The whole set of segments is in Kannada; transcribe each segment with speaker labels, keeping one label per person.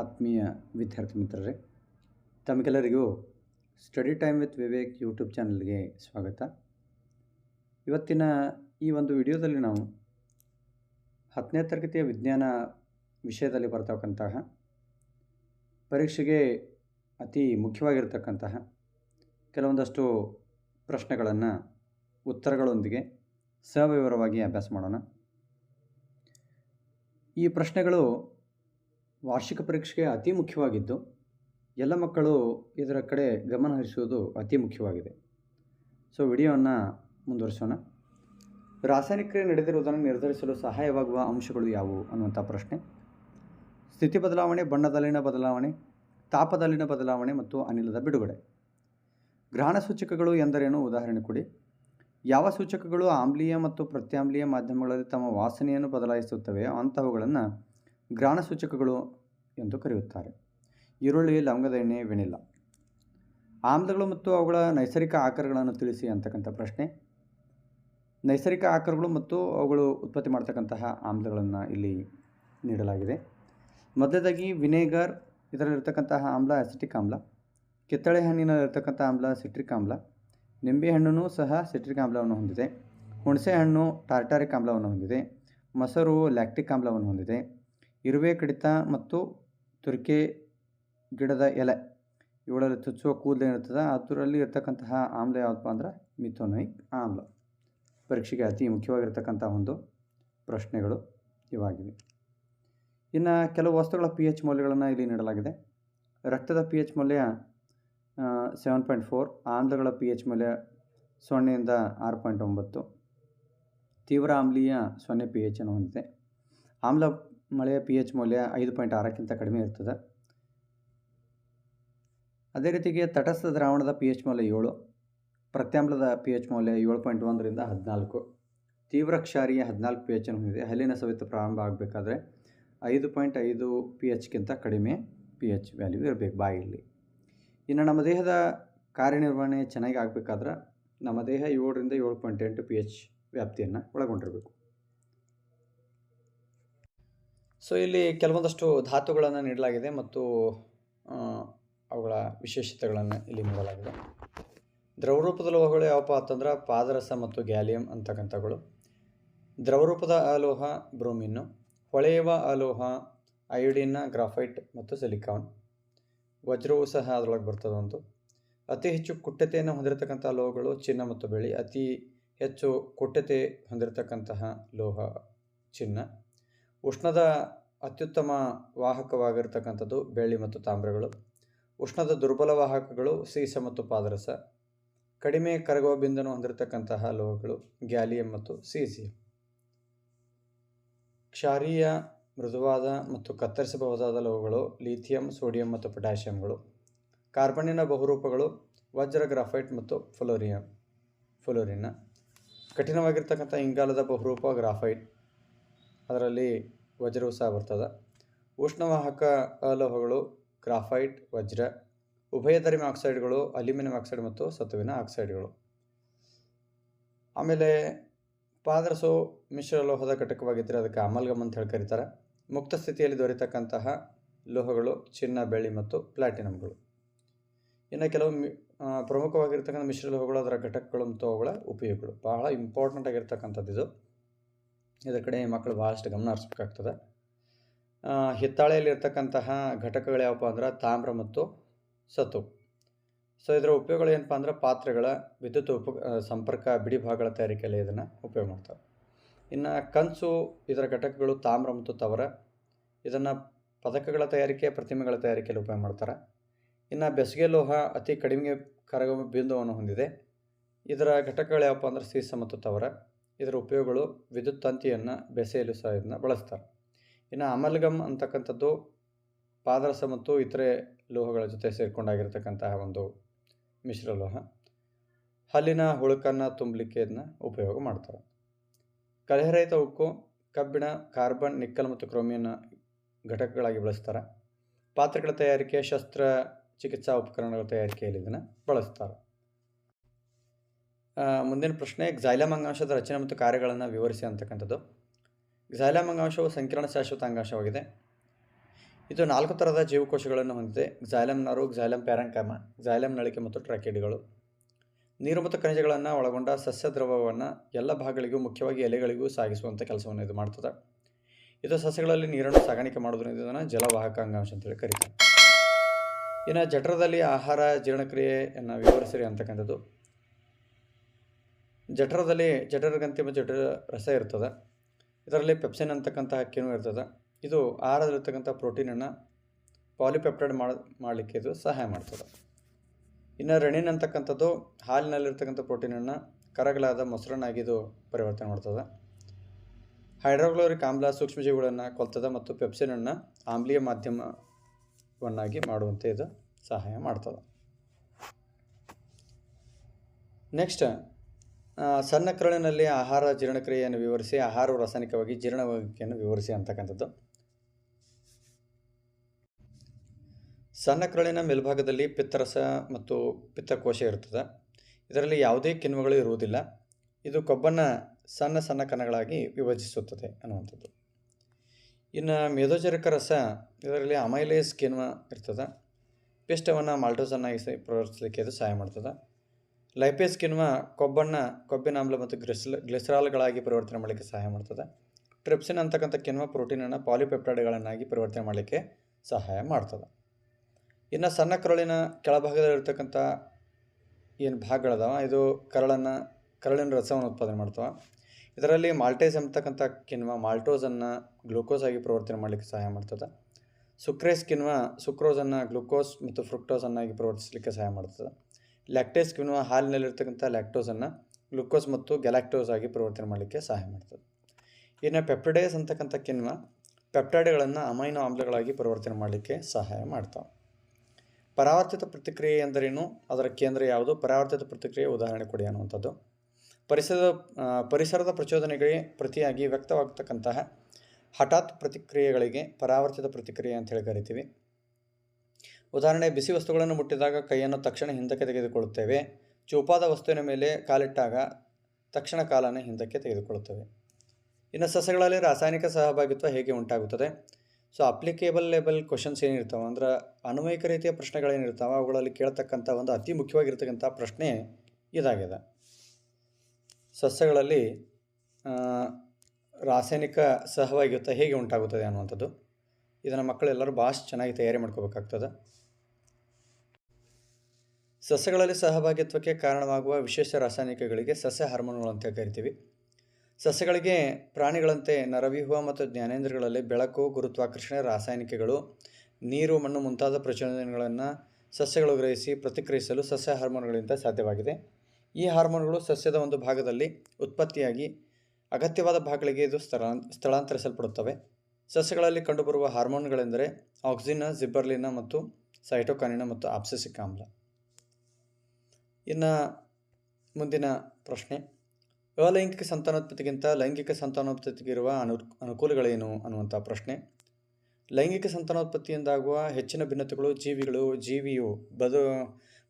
Speaker 1: ಆತ್ಮೀಯ ವಿದ್ಯಾರ್ಥಿ ಮಿತ್ರರೇ, ತಮಗೆಲ್ಲರಿಗೂ study time with Vivek YouTube ಚಾನಲ್ಗೆ ಸ್ವಾಗತ. ಇವತ್ತಿನ ಈ ಒಂದು ವಿಡಿಯೋದಲ್ಲಿ ನಾವು ಹತ್ತನೇ ತರಗತಿಯ ವಿಜ್ಞಾನ ವಿಷಯದಲ್ಲಿ ಬರ್ತಕ್ಕಂತಹ, ಪರೀಕ್ಷೆಗೆ ಅತಿ ಮುಖ್ಯವಾಗಿರ್ತಕ್ಕಂತಹ ಕೆಲವೊಂದಷ್ಟು ಪ್ರಶ್ನೆಗಳನ್ನು, ಉತ್ತರಗಳೊಂದಿಗೆ ಸವಿವರವಾಗಿ ಅಭ್ಯಾಸ ಮಾಡೋಣ. ಈ ಪ್ರಶ್ನೆಗಳು ವಾರ್ಷಿಕ ಪರೀಕ್ಷೆಗೆ ಅತಿ ಮುಖ್ಯವಾಗಿದ್ದು, ಎಲ್ಲ ಮಕ್ಕಳು ಇದರ ಕಡೆ ಗಮನ ಹರಿಸುವುದು ಅತಿ ಮುಖ್ಯವಾಗಿದೆ. ಸೊ ವಿಡಿಯೋವನ್ನು ಮುಂದುವರಿಸೋಣ. ರಾಸಾಯನಿಕ ಕ್ರಿಯೆ ನಡೆದಿರುವುದನ್ನು ನಿರ್ಧರಿಸಲು ಸಹಾಯವಾಗುವ ಅಂಶಗಳು ಯಾವುವು ಅನ್ನುವಂಥ ಪ್ರಶ್ನೆ. ಸ್ಥಿತಿ ಬದಲಾವಣೆ, ಬಣ್ಣದಲ್ಲಿನ ಬದಲಾವಣೆ, ತಾಪದಲ್ಲಿನ ಬದಲಾವಣೆ ಮತ್ತು ಅನಿಲದ ಬಿಡುಗಡೆ. ಗ್ರಹಣ ಸೂಚಕಗಳು ಎಂದರೇನು? ಉದಾಹರಣೆ ಕೊಡಿ. ಯಾವ ಸೂಚಕಗಳು ಆಮ್ಲೀಯ ಮತ್ತು ಪ್ರತ್ಯಾಮ್ಲೀಯ ಮಾಧ್ಯಮಗಳಲ್ಲಿ ತಮ್ಮ ವಾಸನೆಯನ್ನು ಬದಲಾಯಿಸುತ್ತವೆ? ಅಂತಹವುಗಳನ್ನು ಗ್ರಹಣ ಸೂಚಕಗಳು ಎಂದು ಕರೆಯುತ್ತಾರೆ. ಈರುಳ್ಳಿ, ಲವಂಗದ ಎಣ್ಣೆ, ವೆನಿಲ್ಲ. ಆಮ್ಲಗಳು ಮತ್ತು ಅವುಗಳ ನೈಸರ್ಗಿಕ ಆಕಾರಗಳನ್ನು ತಿಳಿಸಿ ಅಂತಕ್ಕಂಥ ಪ್ರಶ್ನೆ. ನೈಸರ್ಗಿಕ ಆಕಾರಗಳು ಮತ್ತು ಅವುಗಳು ಉತ್ಪತ್ತಿ ಮಾಡ್ತಕ್ಕಂತಹ ಆಮ್ಲಗಳನ್ನು ಇಲ್ಲಿ ನೀಡಲಾಗಿದೆ. ಮೊದಲದಾಗಿ ವಿನೆಗರ್, ಇದರಲ್ಲಿರ್ತಕ್ಕಂತಹ ಆಮ್ಲ ಆಸಿಟಿಕ್ ಆಮ್ಲ. ಕಿತ್ತಳೆ ಹಣ್ಣಿನಲ್ಲಿರ್ತಕ್ಕಂಥ ಆಮ್ಲ ಸಿಟ್ರಿಕ್ ಆಮ್ಲ. ನಿಂಬೆಹಣ್ಣು ಸಹ ಸಿಟ್ರಿಕ್ ಆಮ್ಲವನ್ನು ಹೊಂದಿದೆ. ಹುಣಸೆ ಹಣ್ಣು ಟಾರ್ಟಾರಿಕ್ ಆಮ್ಲವನ್ನು ಹೊಂದಿದೆ. ಮೊಸರು ಲ್ಯಾಕ್ಟಿಕ್ ಆಮ್ಲವನ್ನು ಹೊಂದಿದೆ. ಇರುವೆ ಕಡಿತ ಮತ್ತು ತುರಿಕೆ ಗಿಡದ ಎಲೆ. ಇವುಗಳಲ್ಲಿ ಚುಚ್ಚುವ ಕೂದಲು ಏನಿರ್ತದೆ? ಅದರಲ್ಲಿ ಇರ್ತಕ್ಕಂತಹ ಆಮ್ಲ ಯಾವುದಪ್ಪ ಅಂದ್ರೆ? ಮಿಥೋನೈಕ್ ಆಮ್ಲ. ಪರೀಕ್ಷೆಗೆ ಅತಿ ಮುಖ್ಯವಾಗಿರ್ತಕ್ಕಂಥ ಒಂದು ಪ್ರಶ್ನೆಗಳು ಇವಾಗಿವೆ. ಇನ್ನು ಕೆಲವು ವಸ್ತುಗಳ ಪಿ ಎಚ್ ಮೌಲ್ಯಗಳನ್ನು ಇಲ್ಲಿ ನೀಡಲಾಗಿದೆ. ರಕ್ತದ ಪಿ ಎಚ್ ಮೌಲ್ಯ ಸೆವೆನ್ ಪಾಯಿಂಟ್ ಫೋರ್ ಆಮ್ಲಗಳ ಪಿ ಎಚ್ ಮೌಲ್ಯ ಸೊನ್ನೆಯಿಂದ ಆರು ಪಾಯಿಂಟ್ ಒಂಬತ್ತು, ತೀವ್ರ ಆಮ್ಲೀಯ ಸೊನ್ನೆ ಪಿ ಎಚ್ ಅನ್ನು ಹೊಂದಿದೆ. ಆಮ್ಲ ಮಳೆಯ ಪಿ ಎಚ್ ಮೌಲ್ಯ ಐದು ಪಾಯಿಂಟ್ ಆರಕ್ಕಿಂತ ಕಡಿಮೆ ಇರ್ತದೆ. ಅದೇ ರೀತಿಗೆ ತಟಸ್ಥ ದ್ರಾವಣದ ಪಿ ಎಚ್ ಮೌಲ್ಯ ಏಳು, ಪ್ರತ್ಯಾಮ್ಲದ ಪಿ ಎಚ್ ಮೌಲ್ಯ ಏಳು ಪಾಯಿಂಟ್ ಒಂದರಿಂದ ಹದಿನಾಲ್ಕು, ತೀವ್ರ ಕ್ಷಾರಿಯ ಹದಿನಾಲ್ಕು ಪಿ ಎಚ್ ಅನ್ನು ಹೊಂದಿದೆ. ಹಲ್ಲಿನ ಸವಿತ ಪ್ರಾರಂಭ ಆಗಬೇಕಾದ್ರೆ ಐದು ಪಾಯಿಂಟ್ ಐದು ಪಿ ಎಚ್ಗಿಂತ ಕಡಿಮೆ ಪಿ ಎಚ್ ವ್ಯಾಲ್ಯೂ ಇರಬೇಕು ಬಾಯಲ್ಲಿ ಇನ್ನು ನಮ್ಮ ದೇಹದ ಕಾರ್ಯನಿರ್ವಹಣೆ ಚೆನ್ನಾಗಿ ಆಗಬೇಕಾದ್ರೆ ನಮ್ಮ ದೇಹ ಏಳರಿಂದ ಏಳು ಪಾಯಿಂಟ್ ಎಂಟು ಪಿ ಎಚ್ ವ್ಯಾಪ್ತಿಯನ್ನು ಒಳಗೊಂಡಿರಬೇಕು. ಸೊ ಇಲ್ಲಿ ಕೆಲವೊಂದಷ್ಟು ಧಾತುಗಳನ್ನು ನೀಡಲಾಗಿದೆ ಮತ್ತು ಅವುಗಳ ವಿಶೇಷತೆಗಳನ್ನು ಇಲ್ಲಿ ನೀಡಲಾಗಿದೆ. ದ್ರವರೂಪದ ಲೋಹಗಳು ಯಾವಪ್ಪ ಅಂತಂದ್ರೆ ಪಾದರಸ ಮತ್ತು ಗ್ಯಾಲಿಯಂ ಅಂತಕ್ಕಂಥಗಳು ದ್ರವರೂಪದ ಅಲೋಹ ಬ್ರೋಮಿನ್ನು ಹೊಳೆಯುವ ಅಲೋಹ ಅಯೋಡಿನ್ನ ಗ್ರಾಫೈಟ್ ಮತ್ತು ಸಿಲಿಕಾನ್. ವಜ್ರವು ಸಹ ಅದರೊಳಗೆ ಬರ್ತದೆ ಒಂದು. ಅತಿ ಹೆಚ್ಚು ಕುಟ್ಟತೆಯನ್ನು ಹೊಂದಿರತಕ್ಕಂಥ ಲೋಹಗಳು ಚಿನ್ನ ಮತ್ತು ಬೆಳ್ಳಿ. ಅತಿ ಹೆಚ್ಚು ಕುಟ್ಟತೆ ಹೊಂದಿರತಕ್ಕಂತಹ ಲೋಹ ಚಿನ್ನ. ಉಷ್ಣದ ಅತ್ಯುತ್ತಮ ವಾಹಕವಾಗಿರ್ತಕ್ಕಂಥದ್ದು ಬೆಳ್ಳಿ ಮತ್ತು ತಾಮ್ರಗಳು. ಉಷ್ಣದ ದುರ್ಬಲ ವಾಹಕಗಳು ಸೀಸ ಮತ್ತು ಪಾದರಸ. ಕಡಿಮೆ ಕರಗುವ ಬಿಂದನ್ನು ಹೊಂದಿರತಕ್ಕಂತಹ ಲೋಹಗಳು ಗ್ಯಾಲಿಯಂ ಮತ್ತು ಸೀಸಿಯಂ. ಕ್ಷಾರೀಯ, ಮೃದುವಾದ ಮತ್ತು ಕತ್ತರಿಸಬಹುದಾದ ಲೋಹಗಳು ಲಿಥಿಯಂ, ಸೋಡಿಯಂ ಮತ್ತು ಪೊಟ್ಯಾಷಿಯಂಗಳು. ಕಾರ್ಬನ್ನಿನ ಬಹುರೂಪಗಳು ವಜ್ರ, ಗ್ರಾಫೈಟ್ ಮತ್ತು ಫ್ಲೋರಿಯಂ. ಫ್ಲೋರಿನ. ಕಠಿಣವಾಗಿರ್ತಕ್ಕಂಥ ಇಂಗಾಲದ ಬಹುರೂಪ ಗ್ರಾಫೈಟ್. ಅದರಲ್ಲಿ ವಜ್ರವು ಸಹ ಬರ್ತದೆ. ಉಷ್ಣವಾಹಕ ಲೋಹಗಳು ಗ್ರಾಫೈಟ್, ವಜ್ರ ಉಭಯಧರ್ಮಿ ಆಕ್ಸೈಡ್ಗಳು, ಅಲ್ಯೂಮಿನಿಯಂ ಆಕ್ಸೈಡ್ ಮತ್ತು ಸತುವಿನ ಆಕ್ಸೈಡ್ಗಳು. ಆಮೇಲೆ ಪಾದರಸು ಮಿಶ್ರ ಲೋಹದ ಘಟಕವಾಗಿದ್ದರೆ ಅದಕ್ಕೆ ಅಮಲ್ಗಮ್ ಅಂತ ಹೇಳಿ ಕರೀತಾರೆ. ಮುಕ್ತ ಸ್ಥಿತಿಯಲ್ಲಿ ದೊರೆತಕ್ಕಂತಹ ಲೋಹಗಳು ಚಿನ್ನ, ಬೆಳ್ಳಿ ಮತ್ತು ಪ್ಲಾಟಿನಮ್ಗಳು ಇನ್ನು ಕೆಲವು ಮಿ ಪ್ರಮುಖವಾಗಿರ್ತಕ್ಕಂಥ ಮಿಶ್ರ ಲೋಹಗಳು ಅದರ ಘಟಕಗಳು ಮತ್ತು ಅವುಗಳ ಉಪಯೋಗಗಳು. ಬಹಳ ಇಂಪಾರ್ಟೆಂಟ್ ಆಗಿರ್ತಕ್ಕಂಥದ್ದು ಇದು. ಇದರ ಕಡೆ ಮಕ್ಕಳು ಭಾಳಷ್ಟು ಗಮನ ಹರಿಸ್ಬೇಕಾಗ್ತದೆ. ಹಿತ್ತಾಳೆಯಲ್ಲಿರ್ತಕ್ಕಂತಹ ಘಟಕಗಳು ಯಾವಪ್ಪ ಅಂದ್ರೆ ತಾಮ್ರ ಮತ್ತು ಸತು ಸೊ ಇದರ ಉಪಯೋಗಗಳು ಏನಪ್ಪ ಅಂದ್ರೆ ಪಾತ್ರೆಗಳ ವಿದ್ಯುತ್ ಉಪ ಸಂಪರ್ಕ, ಬಿಡಿ ಭಾಗಗಳ ತಯಾರಿಕೆಯಲ್ಲಿ ಇದನ್ನು ಉಪಯೋಗ ಮಾಡ್ತಾರೆ. ಇನ್ನು ಕಂಚು, ಇದರ ಘಟಕಗಳು ತಾಮ್ರ ಮತ್ತು ತವರ, ಇದನ್ನು ಪದಕಗಳ ತಯಾರಿಕೆ, ಪ್ರತಿಮೆಗಳ ತಯಾರಿಕೆಯಲ್ಲಿ ಉಪಯೋಗ ಮಾಡ್ತಾರೆ. ಇನ್ನು ಬೆಸಿಗೆ ಲೋಹ ಅತಿ ಕಡಿಮೆ ಕರಗುವ ಬಿಂದುವನ್ನು ಹೊಂದಿದೆ. ಇದರ ಘಟಕಗಳು ಯಾವಪ್ಪ ಅಂದ್ರೆ ಸೀಸ ಮತ್ತು ತವರ. ಇದರ ಉಪಯೋಗಗಳು ವಿದ್ಯುತ್ ತಂತಿಯನ್ನು ಬೆಸೆಯಲು ಸಹ ಇದನ್ನು ಬಳಸ್ತಾರೆ. ಇನ್ನು ಅಮಲ್ಗಮ್ ಅಂತಕ್ಕಂಥದ್ದು ಪಾದರಸ ಮತ್ತು ಇತರೆ ಲೋಹಗಳ ಜೊತೆ ಸೇರಿಕೊಂಡಾಗಿರ್ತಕ್ಕಂತಹ ಒಂದು ಮಿಶ್ರ ಲೋಹ. ಹಲ್ಲಿನ ಹುಳುಕನ್ನು ತುಂಬಲಿಕ್ಕೆ ಇದನ್ನ ಉಪಯೋಗ ಮಾಡ್ತಾರೆ. ಕಲಹರಹಿತ ಉಕ್ಕು, ಕಬ್ಬಿಣ, ಕಾರ್ಬನ್, ನಿಕ್ಕಲ್ ಮತ್ತು ಕ್ರೋಮಿಯನ್ ಘಟಕಗಳಾಗಿ ಬಳಸ್ತಾರೆ. ಪಾತ್ರೆಗಳ ತಯಾರಿಕೆ, ಶಸ್ತ್ರ ಚಿಕಿತ್ಸಾ ಉಪಕರಣಗಳ ತಯಾರಿಕೆಯಲ್ಲಿ ಇದನ್ನು ಬಳಸ್ತಾರೆ. ಮುಂದಿನ ಪ್ರಶ್ನೆ ಝೈಲಮ್ ಅಂಗಾಂಶದ ರಚನೆ ಮತ್ತು ಕಾರ್ಯಗಳನ್ನು ವಿವರಿಸಿ ಅಂತಕ್ಕಂಥದ್ದು. ಝೈಲಮ್ ಅಂಗಾಂಶವು ಸಂಕೀರ್ಣ ಶಾಶ್ವತ ಅಂಗಾಂಶವಾಗಿದೆ. ಇದು ನಾಲ್ಕು ಥರದ ಜೀವಕೋಶಗಳನ್ನು ಹೊಂದಿದೆ. ಝೈಲಮ್ ನಾರು ಝೈಲಮ್ ಪ್ಯಾರಂಕಮ ಝೈಲಮ್ ನಳಿಕೆ ಮತ್ತು ಟ್ರಾಕೆಡಿಗಳು. ನೀರು ಮತ್ತು ಖನಿಜಗಳನ್ನು ಒಳಗೊಂಡ ಸಸ್ಯ ದ್ರವವನ್ನು ಎಲ್ಲ ಭಾಗಗಳಿಗೂ, ಮುಖ್ಯವಾಗಿ ಎಲೆಗಳಿಗೂ ಸಾಗಿಸುವಂಥ ಕೆಲಸವನ್ನು ಇದು ಮಾಡ್ತದೆ. ಇದು ಸಸ್ಯಗಳಲ್ಲಿ ನೀರನ್ನು ಸಾಗಾಣಿಕೆ ಮಾಡೋದ್ರಿಂದ ಇದನ್ನು ಜಲವಾಹಕ ಅಂಗಾಂಶ ಅಂತೇಳಿ ಕರೀತಾರೆ. ಇನ್ನು ಜಠರದಲ್ಲಿ ಆಹಾರ ಜೀರ್ಣಕ್ರಿಯೆಯನ್ನು ವಿವರಿಸಿರಿ ಅಂತಕ್ಕಂಥದ್ದು. ಜಠರದಲ್ಲಿ ಜಠರಗಂತಿ ಮತ್ತು ಜಠರ ರಸ ಇರ್ತದೆ. ಇದರಲ್ಲಿ ಪೆಪ್ಸಿನ್ ಅಂತಕ್ಕಂಥ ಹಕ್ಕಿನೂ ಇರ್ತದೆ. ಇದು ಆಹಾರದಲ್ಲಿರ್ತಕ್ಕಂಥ ಪ್ರೋಟೀನನ್ನು ಪಾಲಿಪೆಪ್ಟೈಡ್ ಮಾಡ, ಮಾಡಲಿಕ್ಕೆ ಇದು ಸಹಾಯ ಮಾಡ್ತದೆ. ಇನ್ನು ರೆಣಿನ್ ಅಂತಕ್ಕಂಥದ್ದು ಹಾಲಿನಲ್ಲಿರ್ತಕ್ಕಂಥ ಪ್ರೋಟೀನನ್ನು ಕರಗಲಾದ ಮೊಸರನ್ನಾಗಿ ಇದು ಪರಿವರ್ತನೆ ಮಾಡ್ತದೆ. ಹೈಡ್ರೋಕ್ಲೋರಿಕ್ ಆಮ್ಲ ಸೂಕ್ಷ್ಮಜೀವಿಗಳನ್ನು ಕೊಲ್ತದೆ ಮತ್ತು ಪೆಪ್ಸಿನನ್ನು ಆಮ್ಲೀಯ ಮಾಧ್ಯಮವನ್ನಾಗಿ ಮಾಡುವಂತೆ ಇದು ಸಹಾಯ ಮಾಡ್ತದೆ. ನೆಕ್ಸ್ಟ್ ಸಣ್ಣ ಕರುಳಿನಲ್ಲಿ ಆಹಾರ ಜೀರ್ಣಕ್ರಿಯೆಯನ್ನು ವಿವರಿಸಿ, ಆಹಾರವು ರಾಸಾಯನಿಕವಾಗಿ ಜೀರ್ಣವಾಗುವಿಕೆಯನ್ನು ವಿವರಿಸಿ ಅಂತಕ್ಕಂಥದ್ದು. ಸಣ್ಣ ಕರುಳಿನ ಮೇಲ್ಭಾಗದಲ್ಲಿ ಪಿತ್ತರಸ ಮತ್ತು ಪಿತ್ತಕೋಶ ಇರ್ತದೆ ಇದರಲ್ಲಿ ಯಾವುದೇ ಕಿಣ್ವಗಳು ಇರುವುದಿಲ್ಲ. ಇದು ಕೊಬ್ಬನ್ನು ಸಣ್ಣ ಸಣ್ಣ ಕಣಗಳಾಗಿ ವಿಭಜಿಸುತ್ತದೆ ಅನ್ನುವಂಥದ್ದು. ಇನ್ನು ಮೇದೋಜರಕ ರಸ, ಇದರಲ್ಲಿ ಅಮೈಲೇಸ್ ಕಿಣ್ವ ಇರ್ತದೆ. ಪಿಷ್ಟವನ್ನು ಮಾಲ್ಟೋಸನ್ನಾಗಿ ಪ್ರವರ್ತಿಸಲಿಕ್ಕೆ ಇದು ಸಹಾಯ ಮಾಡ್ತದೆ. ಲೈಪೇಸ್ ಕಿಣ್ವ ಕೊಬ್ಬನ್ನು, ಕೊಬ್ಬಿನ ಆಮ್ಲ ಮತ್ತು ಗ್ಲಿಸ್ಲ, ಗ್ಲಿಸರಾಲ್ಗಳಾಗಿ ಪರಿವರ್ತನೆ ಮಾಡಲಿಕ್ಕೆ ಸಹಾಯ ಮಾಡ್ತದೆ. ಟ್ರಿಪ್ಸಿನ್ ಅಂತಕ್ಕಂಥ ಕಿಣ್ವ ಪ್ರೋಟೀನನ್ನು ಪಾಲಿಪೆಪ್ಟೈಡ್ಗಳನ್ನಾಗಿ ಪರಿವರ್ತನೆ ಮಾಡಲಿಕ್ಕೆ ಸಹಾಯ ಮಾಡ್ತದೆ. ಇನ್ನು ಸಣ್ಣ ಕರುಳಿನ ಕೆಳಭಾಗದಲ್ಲಿರ್ತಕ್ಕಂಥ ಏನು ಭಾಗಗಳದಾವ? ಇದು ಕರಳನ್ನು, ಕರಳಿನ ರಸವನ್ನು ಉತ್ಪಾದನೆ ಮಾಡ್ತವೆ. ಇದರಲ್ಲಿ ಮಾಲ್ಟೇಸ್ ಎಂಬತಕ್ಕಂಥ ಕಿಣ್ವ ಮಾಲ್ಟೋಸನ್ನು ಗ್ಲೂಕೋಸ್ ಆಗಿ ಪರಿವರ್ತನೆ ಮಾಡಲಿಕ್ಕೆ ಸಹಾಯ ಮಾಡ್ತದೆ. ಸುಕ್ರೇಸ್ ಕಿಣ್ವ ಸುಕ್ರೋಸನ್ನು ಗ್ಲೂಕೋಸ್ ಮತ್ತು ಫ್ರುಕ್ಟೋಸನ್ನಾಗಿ ಪರಿವರ್ತಿಸಲಿಕ್ಕೆ ಸಹಾಯ ಮಾಡ್ತದೆ. ಲ್ಯಾಕ್ಟೇಸ್ ಕಿಣ್ವ ಹಾಲಿನಲ್ಲಿರ್ತಕ್ಕಂಥ ಲ್ಯಾಕ್ಟೋಸನ್ನು ಗ್ಲುಕೋಸ್ ಮತ್ತು ಗ್ಯಾಲಾಕ್ಟೋಸ್ ಆಗಿ ಪರಿವರ್ತನೆ ಮಾಡಲಿಕ್ಕೆ ಸಹಾಯ ಮಾಡ್ತದೆ. ಇನ್ನು ಪೆಪ್ಟಡೇಸ್ ಅಂತಕ್ಕಂಥ ಕಿಣ್ವ ಪೆಪ್ಟೈಡ್ಗಳನ್ನು ಅಮೈನೋ ಆಮ್ಲಗಳಾಗಿ ಪರಿವರ್ತನೆ ಮಾಡಲಿಕ್ಕೆ ಸಹಾಯ ಮಾಡ್ತಾವೆ. ಪರಾವರ್ತಿತ ಪ್ರತಿಕ್ರಿಯೆ ಎಂದರೇನು? ಅದರ ಕೇಂದ್ರ ಯಾವುದು? ಪರಾವರ್ತಿತ ಪ್ರತಿಕ್ರಿಯೆ ಉದಾಹರಣೆ ಕೊಡಿ ಅನ್ನುವಂಥದ್ದು. ಪರಿಸರದ ಪರಿಸರದ ಪ್ರಚೋದನೆಗಳಿಗೆ ಪ್ರತಿಯಾಗಿ ವ್ಯಕ್ತವಾಗತಕ್ಕಂತಹ ಹಠಾತ್ ಪ್ರತಿಕ್ರಿಯೆಗಳಿಗೆ ಪರಾವರ್ತಿತ ಪ್ರತಿಕ್ರಿಯೆ ಅಂತ ಹೇಳಿ ಕರಿತೀವಿ. ಉದಾಹರಣೆ, ಬಿಸಿ ವಸ್ತುಗಳನ್ನು ಮುಟ್ಟಿದಾಗ ಕೈಯನ್ನು ತಕ್ಷಣ ಹಿಂದಕ್ಕೆ ತೆಗೆದುಕೊಳ್ಳುತ್ತೇವೆ. ಚೂಪಾದ ವಸ್ತುವಿನ ಮೇಲೆ ಕಾಲಿಟ್ಟಾಗ ತಕ್ಷಣ ಕಾಲನ್ನು ಹಿಂದಕ್ಕೆ ತೆಗೆದುಕೊಳ್ಳುತ್ತೇವೆ. ಇನ್ನು ಸಸ್ಯಗಳಲ್ಲಿ ರಾಸಾಯನಿಕ ಸಹಭಾಗಿತ್ವ ಹೇಗೆ ಉಂಟಾಗುತ್ತದೆ? ಸೊ ಅಪ್ಲಿಕೇಬಲ್ ಲೇಬಲ್ ಕ್ವಶನ್ಸ್ ಏನಿರ್ತಾವೆ? ಅಂದ್ರೆ ಅನ್ವಯಿಕ ರೀತಿಯ ಪ್ರಶ್ನೆಗಳೇನಿರ್ತಾವೆ? ಅವುಗಳಲ್ಲಿ ಕೇಳ್ತಕ್ಕಂಥ ಒಂದು ಅತಿ ಮುಖ್ಯವಾಗಿರ್ತಕ್ಕಂಥ ಪ್ರಶ್ನೆ ಇದಾಗಿದೆ ಸಸ್ಯಗಳಲ್ಲಿ ರಾಸಾಯನಿಕ ಸಹಭಾಗಿತ್ವ ಹೇಗೆ ಉಂಟಾಗುತ್ತದೆ ಅನ್ನುವಂಥದ್ದು. ಇದನ್ನು ಮಕ್ಕಳೆಲ್ಲರೂ ಭಾಳ ಚೆನ್ನಾಗಿ ತಯಾರಿ ಮಾಡ್ಕೋಬೇಕಾಗ್ತದೆ. ಸಸ್ಯಗಳಲ್ಲಿ ಸಹಭಾಗಿತ್ವಕ್ಕೆ ಕಾರಣವಾಗುವ ವಿಶೇಷ ರಾಸಾಯನಿಕಗಳಿಗೆ ಸಸ್ಯ ಹಾರ್ಮೋನ್ಗಳು ಅಂತ ಕರಿತೀವಿ. ಸಸ್ಯಗಳಿಗೆ ಪ್ರಾಣಿಗಳಂತೆ ನರವ್ಯೂಹ ಮತ್ತು ಜ್ಞಾನೇಂದ್ರಗಳಲ್ಲಿ ಬೆಳಕು, ಗುರುತ್ವಾಕರ್ಷಣೆ, ರಾಸಾಯನಿಕಗಳು, ನೀರು, ಮಣ್ಣು ಮುಂತಾದ ಪ್ರಚೋದನೆಗಳನ್ನು ಸಸ್ಯಗಳು ಗ್ರಹಿಸಿ ಪ್ರತಿಕ್ರಿಯಿಸಲು ಸಸ್ಯ ಹಾರ್ಮೋನ್ಗಳಿಂದ ಸಾಧ್ಯವಾಗಿದೆ. ಈ ಹಾರ್ಮೋನ್ಗಳು ಸಸ್ಯದ ಒಂದು ಭಾಗದಲ್ಲಿ ಉತ್ಪತ್ತಿಯಾಗಿ ಅಗತ್ಯವಾದ ಭಾಗಗಳಿಗೆ ಇದು ಸ್ಥಳ, ಸ್ಥಳಾಂತರಿಸಲ್ಪಡುತ್ತವೆ. ಸಸ್ಯಗಳಲ್ಲಿ ಕಂಡುಬರುವ ಹಾರ್ಮೋನ್ಗಳೆಂದರೆ ಆಕ್ಸಿನ, ಜಿಬ್ಬರ್ಲಿನ ಮತ್ತು ಸೈಟೋಕಾನಿನ ಮತ್ತು ಆಪ್ಸಿಸಿಕ್ ಆಮ್ಲ. ಇನ್ನು ಮುಂದಿನ ಪ್ರಶ್ನೆ. ಅಲೈಂಗಿಕ ಸಂತಾನೋತ್ಪತ್ತಿಗಿಂತ ಲೈಂಗಿಕ ಸಂತಾನೋತ್ಪತ್ತಿಗಿರುವ ಅನು, ಅನುಕೂಲಗಳೇನು ಅನ್ನುವಂಥ ಪ್ರಶ್ನೆ. ಲೈಂಗಿಕ ಸಂತಾನೋತ್ಪತ್ತಿಯಿಂದಾಗುವ ಹೆಚ್ಚಿನ ಭಿನ್ನತೆಗಳು ಜೀವಿಗಳು, ಜೀವಿಯು ಬದ,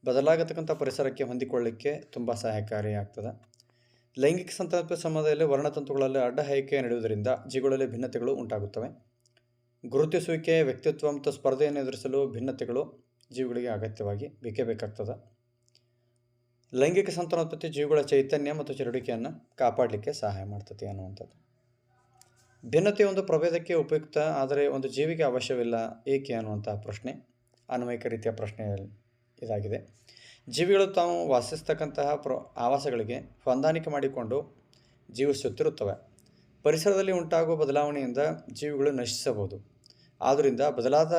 Speaker 1: ಬದಲಾಗತಕ್ಕಂಥ ಪರಿಸರಕ್ಕೆ ಹೊಂದಿಕೊಳ್ಳಲಿಕ್ಕೆ ತುಂಬ ಸಹಾಯಕಾರಿಯಾಗ್ತದೆ ಲೈಂಗಿಕ ಸಂತಾನೋತ್ಪತ್ತಿ ಸಮಯದಲ್ಲಿ ವರ್ಣತಂತುಗಳಲ್ಲಿ ಅಡ್ಡ ಹೈಕೆ ನಡೆಯುವುದರಿಂದ ಜೀವಿಗಳಲ್ಲಿ ಭಿನ್ನತೆಗಳು ಉಂಟಾಗುತ್ತವೆ. ಗುರುತಿಸುವಿಕೆ, ವ್ಯಕ್ತಿತ್ವ ಮತ್ತು ಸ್ಪರ್ಧೆಯನ್ನು ಎದುರಿಸಲು ಭಿನ್ನತೆಗಳು ಜೀವಿಗಳಿಗೆ ಅಗತ್ಯವಾಗಿ ಬೇಕೇ ಬೇಕಾಗ್ತದೆ. ಲೈಂಗಿಕ ಸಂತಾನೋತ್ಪತ್ತಿ, ಜೀವಿಗಳ ಚೈತನ್ಯ ಮತ್ತು ಚಟುವಟಿಕೆಯನ್ನು ಕಾಪಾಡಲಿಕ್ಕೆ ಸಹಾಯ ಮಾಡ್ತದೆ ಅನ್ನುವಂಥದ್ದು. ಭಿನ್ನತೆ ಒಂದು ಪ್ರಭೇದಕ್ಕೆ ಉಪಯುಕ್ತ, ಆದರೆ ಒಂದು ಜೀವಿಗೆ ಅವಶ್ಯವಿಲ್ಲ ಏಕೆ ಅನ್ನುವಂಥ ಪ್ರಶ್ನೆ, ಅನ್ವಯಿಕ ರೀತಿಯ ಪ್ರಶ್ನೆ ಇದಾಗಿದೆ. ಜೀವಿಗಳು ತಾವು ವಾಸಿಸ್ತಕ್ಕಂತಹ ಪ್ರ, ಆವಾಸಗಳಿಗೆ ಹೊಂದಾಣಿಕೆ ಮಾಡಿಕೊಂಡು ಜೀವಿಸುತ್ತಿರುತ್ತವೆ. ಪರಿಸರದಲ್ಲಿ ಉಂಟಾಗುವ ಬದಲಾವಣೆಯಿಂದ ಜೀವಿಗಳು ನಶಿಸಬಹುದು. ಆದ್ದರಿಂದ ಬದಲಾದ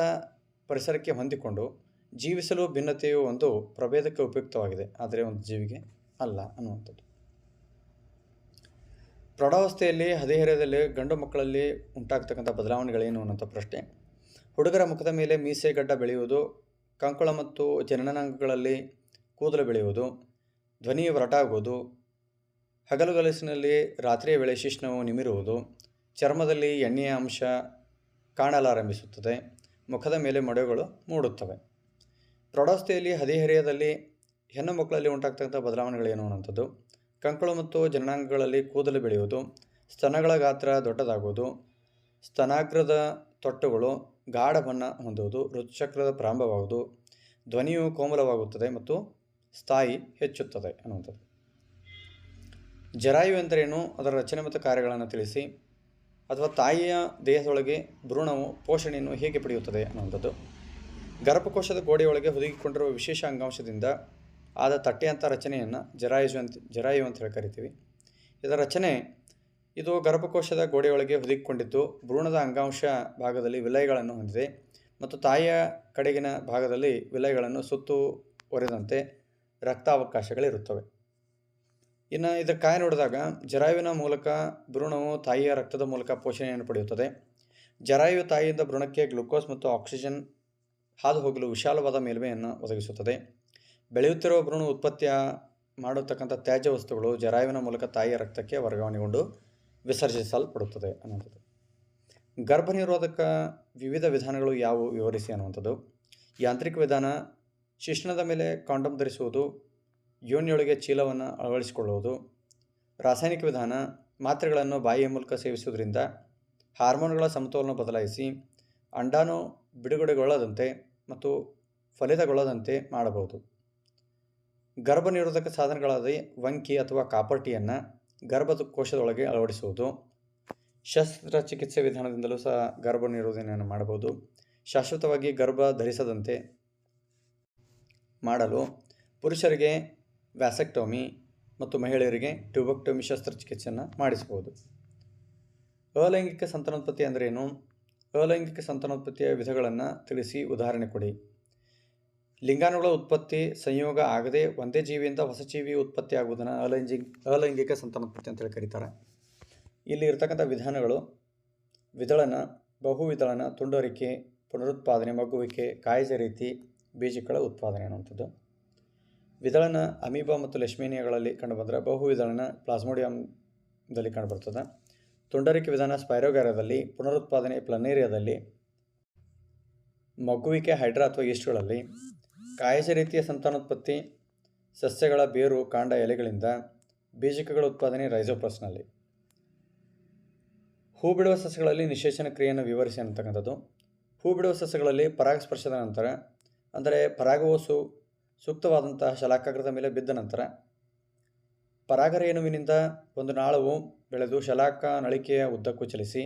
Speaker 1: ಪರಿಸರಕ್ಕೆ ಹೊಂದಿಕೊಂಡು ಜೀವಿಸಲು ಭಿನ್ನತೆಯು ಒಂದು ಪ್ರಭೇದಕ್ಕೆ ಉಪಯುಕ್ತವಾಗಿದೆ, ಆದರೆ ಒಂದು ಜೀವಿಗೆ ಅಲ್ಲ ಅನ್ನುವಂಥದ್ದು. ಪ್ರೌಢಾವಸ್ಥೆಯಲ್ಲಿ ಹದಿಹರೆಯದಲ್ಲಿ, ಗಂಡು ಮಕ್ಕಳಲ್ಲಿ ಉಂಟಾಗ್ತಕ್ಕಂಥ ಬದಲಾವಣೆಗಳೇನು ಅನ್ನೋಂಥ ಪ್ರಶ್ನೆ. ಹುಡುಗರ ಮುಖದ ಮೇಲೆ ಮೀಸೆ ಗಡ್ಡ ಬೆಳೆಯುವುದು, ಕಂಕುಳ ಮತ್ತು ಜನನಾಂಗಗಳಲ್ಲಿ ಕೂದಲು ಬೆಳೆಯುವುದು ಧ್ವನಿ ಒರಟಾಗುವುದು ಹಗಲುಗಲಸಿನಲ್ಲಿ ರಾತ್ರಿಯ ವೇಳೆ ಶಿಶ್ನವು ನಿಮಿರುವುದು, ಚರ್ಮದಲ್ಲಿ ಎಣ್ಣೆಯ ಅಂಶ ಕಾಣಲಾರಂಭಿಸುತ್ತದೆ, ಮುಖದ ಮೇಲೆ ಮೊಡೆಗಳು ಮೂಡುತ್ತವೆ. ಪ್ರೌಢಾವಸ್ಥೆಯಲ್ಲಿ ಹದಿಹರೆಯದಲ್ಲಿ ಹೆಣ್ಣು ಮಕ್ಕಳಲ್ಲಿ ಉಂಟಾಗ್ತಕ್ಕಂಥ ಬದಲಾವಣೆಗಳೇನು ಅನ್ನೋಂಥದ್ದು ಕಂಕಳು ಮತ್ತು ಜನನಾಂಗಗಳಲ್ಲಿ ಕೂದಲು ಬೆಳೆಯುವುದು, ಸ್ತನಗಳ ಗಾತ್ರ ದೊಡ್ಡದಾಗುವುದು, ಸ್ತನಾಗ್ರದ ತೊಟ್ಟುಗಳು ಗಾಢ ಬಣ್ಣ ಹೊಂದುವುದು ಋತುಚಕ್ರದ ಪ್ರಾರಂಭವಾಗುವುದು, ಧ್ವನಿಯು ಕೋಮಲವಾಗುತ್ತದೆ ಮತ್ತು ಸ್ಥಾಯಿ ಹೆಚ್ಚುತ್ತದೆ ಅನ್ನುವಂಥದ್ದು. ಜರಾಯು ಎಂದರೇನು? ಅದರ ರಚನೆ ಮತ್ತು ಕಾರ್ಯಗಳನ್ನು ತಿಳಿಸಿ. ಅಥವಾ ತಾಯಿಯ ದೇಹದೊಳಗೆ ಭ್ರೂಣವು ಪೋಷಣೆಯನ್ನು ಹೇಗೆ ಪಡೆಯುತ್ತದೆ ಅನ್ನುವಂಥದ್ದು. ಗರ್ಭಕೋಶದ ಗೋಡೆಯೊಳಗೆ ಹುದುಗಿಕೊಂಡಿರುವ ವಿಶೇಷ ಅಂಗಾಂಶದಿಂದ ಆದ ತಟ್ಟೆಯಂಥ ರಚನೆಯನ್ನು ಜರಾಯು ಅಂತ ಜರಾಯು ಅಂತ ಹೇಳಿ ಕರಿತೀವಿ. ಇದರ ರಚನೆ, ಇದು ಗರ್ಭಕೋಶದ ಗೋಡೆಯೊಳಗೆ ಹುದುಗಿಕೊಂಡಿದ್ದು ಭ್ರೂಣದ ಅಂಗಾಂಶ ಭಾಗದಲ್ಲಿ ವಿಲಯಗಳನ್ನು ಹೊಂದಿದೆ ಮತ್ತು ತಾಯಿಯ ಕಡೆಗಿನ ಭಾಗದಲ್ಲಿ ವಿಲಯಗಳನ್ನು ಸುತ್ತುವರೆದಂತೆ ರಕ್ತಾವಕಾಶಗಳಿರುತ್ತವೆ. ಇನ್ನು ಇದರ ಕಾಯ ನೋಡಿದಾಗ ಜರಾಯುವಿನ ಮೂಲಕ ಭ್ರೂಣವು ತಾಯಿಯ ರಕ್ತದ ಮೂಲಕ ಪೋಷಣೆಯನ್ನು ಪಡೆಯುತ್ತದೆ. ಜರಾಯು ತಾಯಿಯಿಂದ ಭ್ರೂಣಕ್ಕೆ ಗ್ಲುಕೋಸ್ ಮತ್ತು ಆಕ್ಸಿಜನ್ ಹಾದು ಹೋಗಲು ವಿಶಾಲವಾದ ಮೇಲ್ಮೆಯನ್ನು ಒದಗಿಸುತ್ತದೆ. ಬೆಳೆಯುತ್ತಿರುವ ಭ್ರೂಣ ಉತ್ಪತ್ತಿಯ ಮಾಡತಕ್ಕಂಥ ತ್ಯಾಜ್ಯ ವಸ್ತುಗಳು ಜರಾಯುವಿನ ಮೂಲಕ ತಾಯಿಯ ರಕ್ತಕ್ಕೆ ವರ್ಗಾವಣೆಗೊಂಡು ವಿಸರ್ಜಿಸಲ್ಪಡುತ್ತದೆ ಅನ್ನುವಂಥದ್ದು. ಗರ್ಭನಿರೋಧಕ ವಿವಿಧ ವಿಧಾನಗಳು ಯಾವುವು? ವಿವರಿಸಿ ಅನ್ನುವಂಥದ್ದು. ಯಾಂತ್ರಿಕ ವಿಧಾನ ಶಿಶ್ನದ ಮೇಲೆ ಕಾಂಡಮ್ ಧರಿಸುವುದು, ಯೋನಿಯೊಳಗೆ ಚೀಲವನ್ನು ಅಳವಡಿಸಿಕೊಳ್ಳುವುದು. ರಾಸಾಯನಿಕ ವಿಧಾನ, ಮಾತ್ರೆಗಳನ್ನು ಬಾಯಿಯ ಮೂಲಕ ಸೇವಿಸುವುದರಿಂದ ಹಾರ್ಮೋನ್ಗಳ ಸಮತೋಲನ ಬದಲಾಯಿಸಿ ಅಂಡಾಣು ಬಿಡುಗಡೆಗೊಳ್ಳದಂತೆ ಮತ್ತು ಫಲಿತಗೊಳ್ಳದಂತೆ ಮಾಡಬಹುದು. ಗರ್ಭನಿರೋಧಕ ಸಾಧನಗಳಾದ ವಂಕಿ ಅಥವಾ ಕಾಪರ್ಟಿಯನ್ನು ಗರ್ಭದ ಕೋಶದೊಳಗೆ ಅಳವಡಿಸುವುದು ಶಸ್ತ್ರಚಿಕಿತ್ಸೆ ವಿಧಾನದಿಂದಲೂ ಸಹ ಗರ್ಭ ನಿರೋಧನೆಯನ್ನು ಮಾಡಬಹುದು. ಶಾಶ್ವತವಾಗಿ ಗರ್ಭ ಧರಿಸದಂತೆ ಮಾಡಲು ಪುರುಷರಿಗೆ ವ್ಯಾಸೆಕ್ಟೋಮಿ ಮತ್ತು ಮಹಿಳೆಯರಿಗೆ ಟ್ಯೂಬಕ್ಟೋಮಿ ಶಸ್ತ್ರಚಿಕಿತ್ಸೆಯನ್ನು ಮಾಡಿಸಬಹುದು. ಅಲೈಂಗಿಕ ಸಂತಾನೋತ್ಪತ್ತಿ ಅಂದ್ರೇನು ಅಲೈಂಗಿಕ ಸಂತಾನೋತ್ಪತ್ತಿಯ ವಿಧಗಳನ್ನು ತಿಳಿಸಿ ಉದಾಹರಣೆ ಕೊಡಿ. ಲಿಂಗಾಣುಗಳ ಉತ್ಪತ್ತಿ ಸಂಯೋಗ ಆಗದೆ ಒಂದೇ ಜೀವಿಯಿಂದ ಹೊಸ ಜೀವಿ ಉತ್ಪತ್ತಿ ಆಗುವುದನ್ನು ಅಲೈಂಗಿ ಅಲೈಂಗಿಕ ಸಂತಾನೋತ್ಪತ್ತಿ ಅಂತೇಳಿ ಕರೀತಾರೆ. ಇಲ್ಲಿ ಇರ್ತಕ್ಕಂಥ ವಿಧಾನಗಳು ವಿದಳನ ಬಹುವಿದಳನ ತುಂಡರಿಕೆ, ಪುನರುತ್ಪಾದನೆ, ಮಗುವಿಕೆ, ಕಾಯಜ ರೀತಿ ಬೀಜಗಳ ಉತ್ಪಾದನೆ ಅನ್ನುವಂಥದ್ದು. ವಿದಳನ ಅಮೀಬಾ ಮತ್ತು ಲೆಶ್ಮೇನಿಯಾಗಳಲ್ಲಿ ಕಂಡುಬಂದರೆ ಬಹುವಿದಳನ ಪ್ಲಾಸ್ಮೋಡಿಯಂದಲ್ಲಿ ಕಂಡುಬರ್ತದೆ. ತುಂಡರಿಕೆ ವಿಧಾನ ಸ್ಪೈರೋಗ್ಯಾರದಲ್ಲಿ, ಪುನರುತ್ಪಾದನೆ ಪ್ಲನೇರಿಯಾದಲ್ಲಿ, ಮಗುವಿಕೆ ಹೈಡ್ರಾ ಅಥವಾ ಈಸ್ಟ್ಗಳಲ್ಲಿ ಕಾಯಸ ರೀತಿಯ ಸಂತಾನೋತ್ಪತ್ತಿ, ಸಸ್ಯಗಳ ಬೇರು, ಕಾಂಡ, ಎಲೆಗಳಿಂದ ಬೀಜಕಗಳ ಉತ್ಪಾದನೆ ರೈಸೋಪ್ರಸ್ನಲ್ಲಿ. ಹೂ ಬಿಡುವ ಸಸ್ಯಗಳಲ್ಲಿ ನಿಶೇಷಣ ಕ್ರಿಯೆಯನ್ನು ವಿವರಿಸಿ ಅಂತಕ್ಕಂಥದ್ದು. ಹೂ ಬಿಡುವ ಸಸ್ಯಗಳಲ್ಲಿ ಪರಾಗಸ್ಪರ್ಶದ ನಂತರ, ಅಂದರೆ ಪರಾಗವು ಸು, ಸೂಕ್ತವಾದಂತಹ ಶಲಾಕಾಗ್ರದ ಮೇಲೆ ಬಿದ್ದ ನಂತರ, ಪರಾಗರೇಣುವಿನಿಂದ ಒಂದು ನಾಳವು ಬೆಳೆದು ಶಲಾಕ ನಳಿಕೆಯ ಉದ್ದಕ್ಕೂ ಚಲಿಸಿ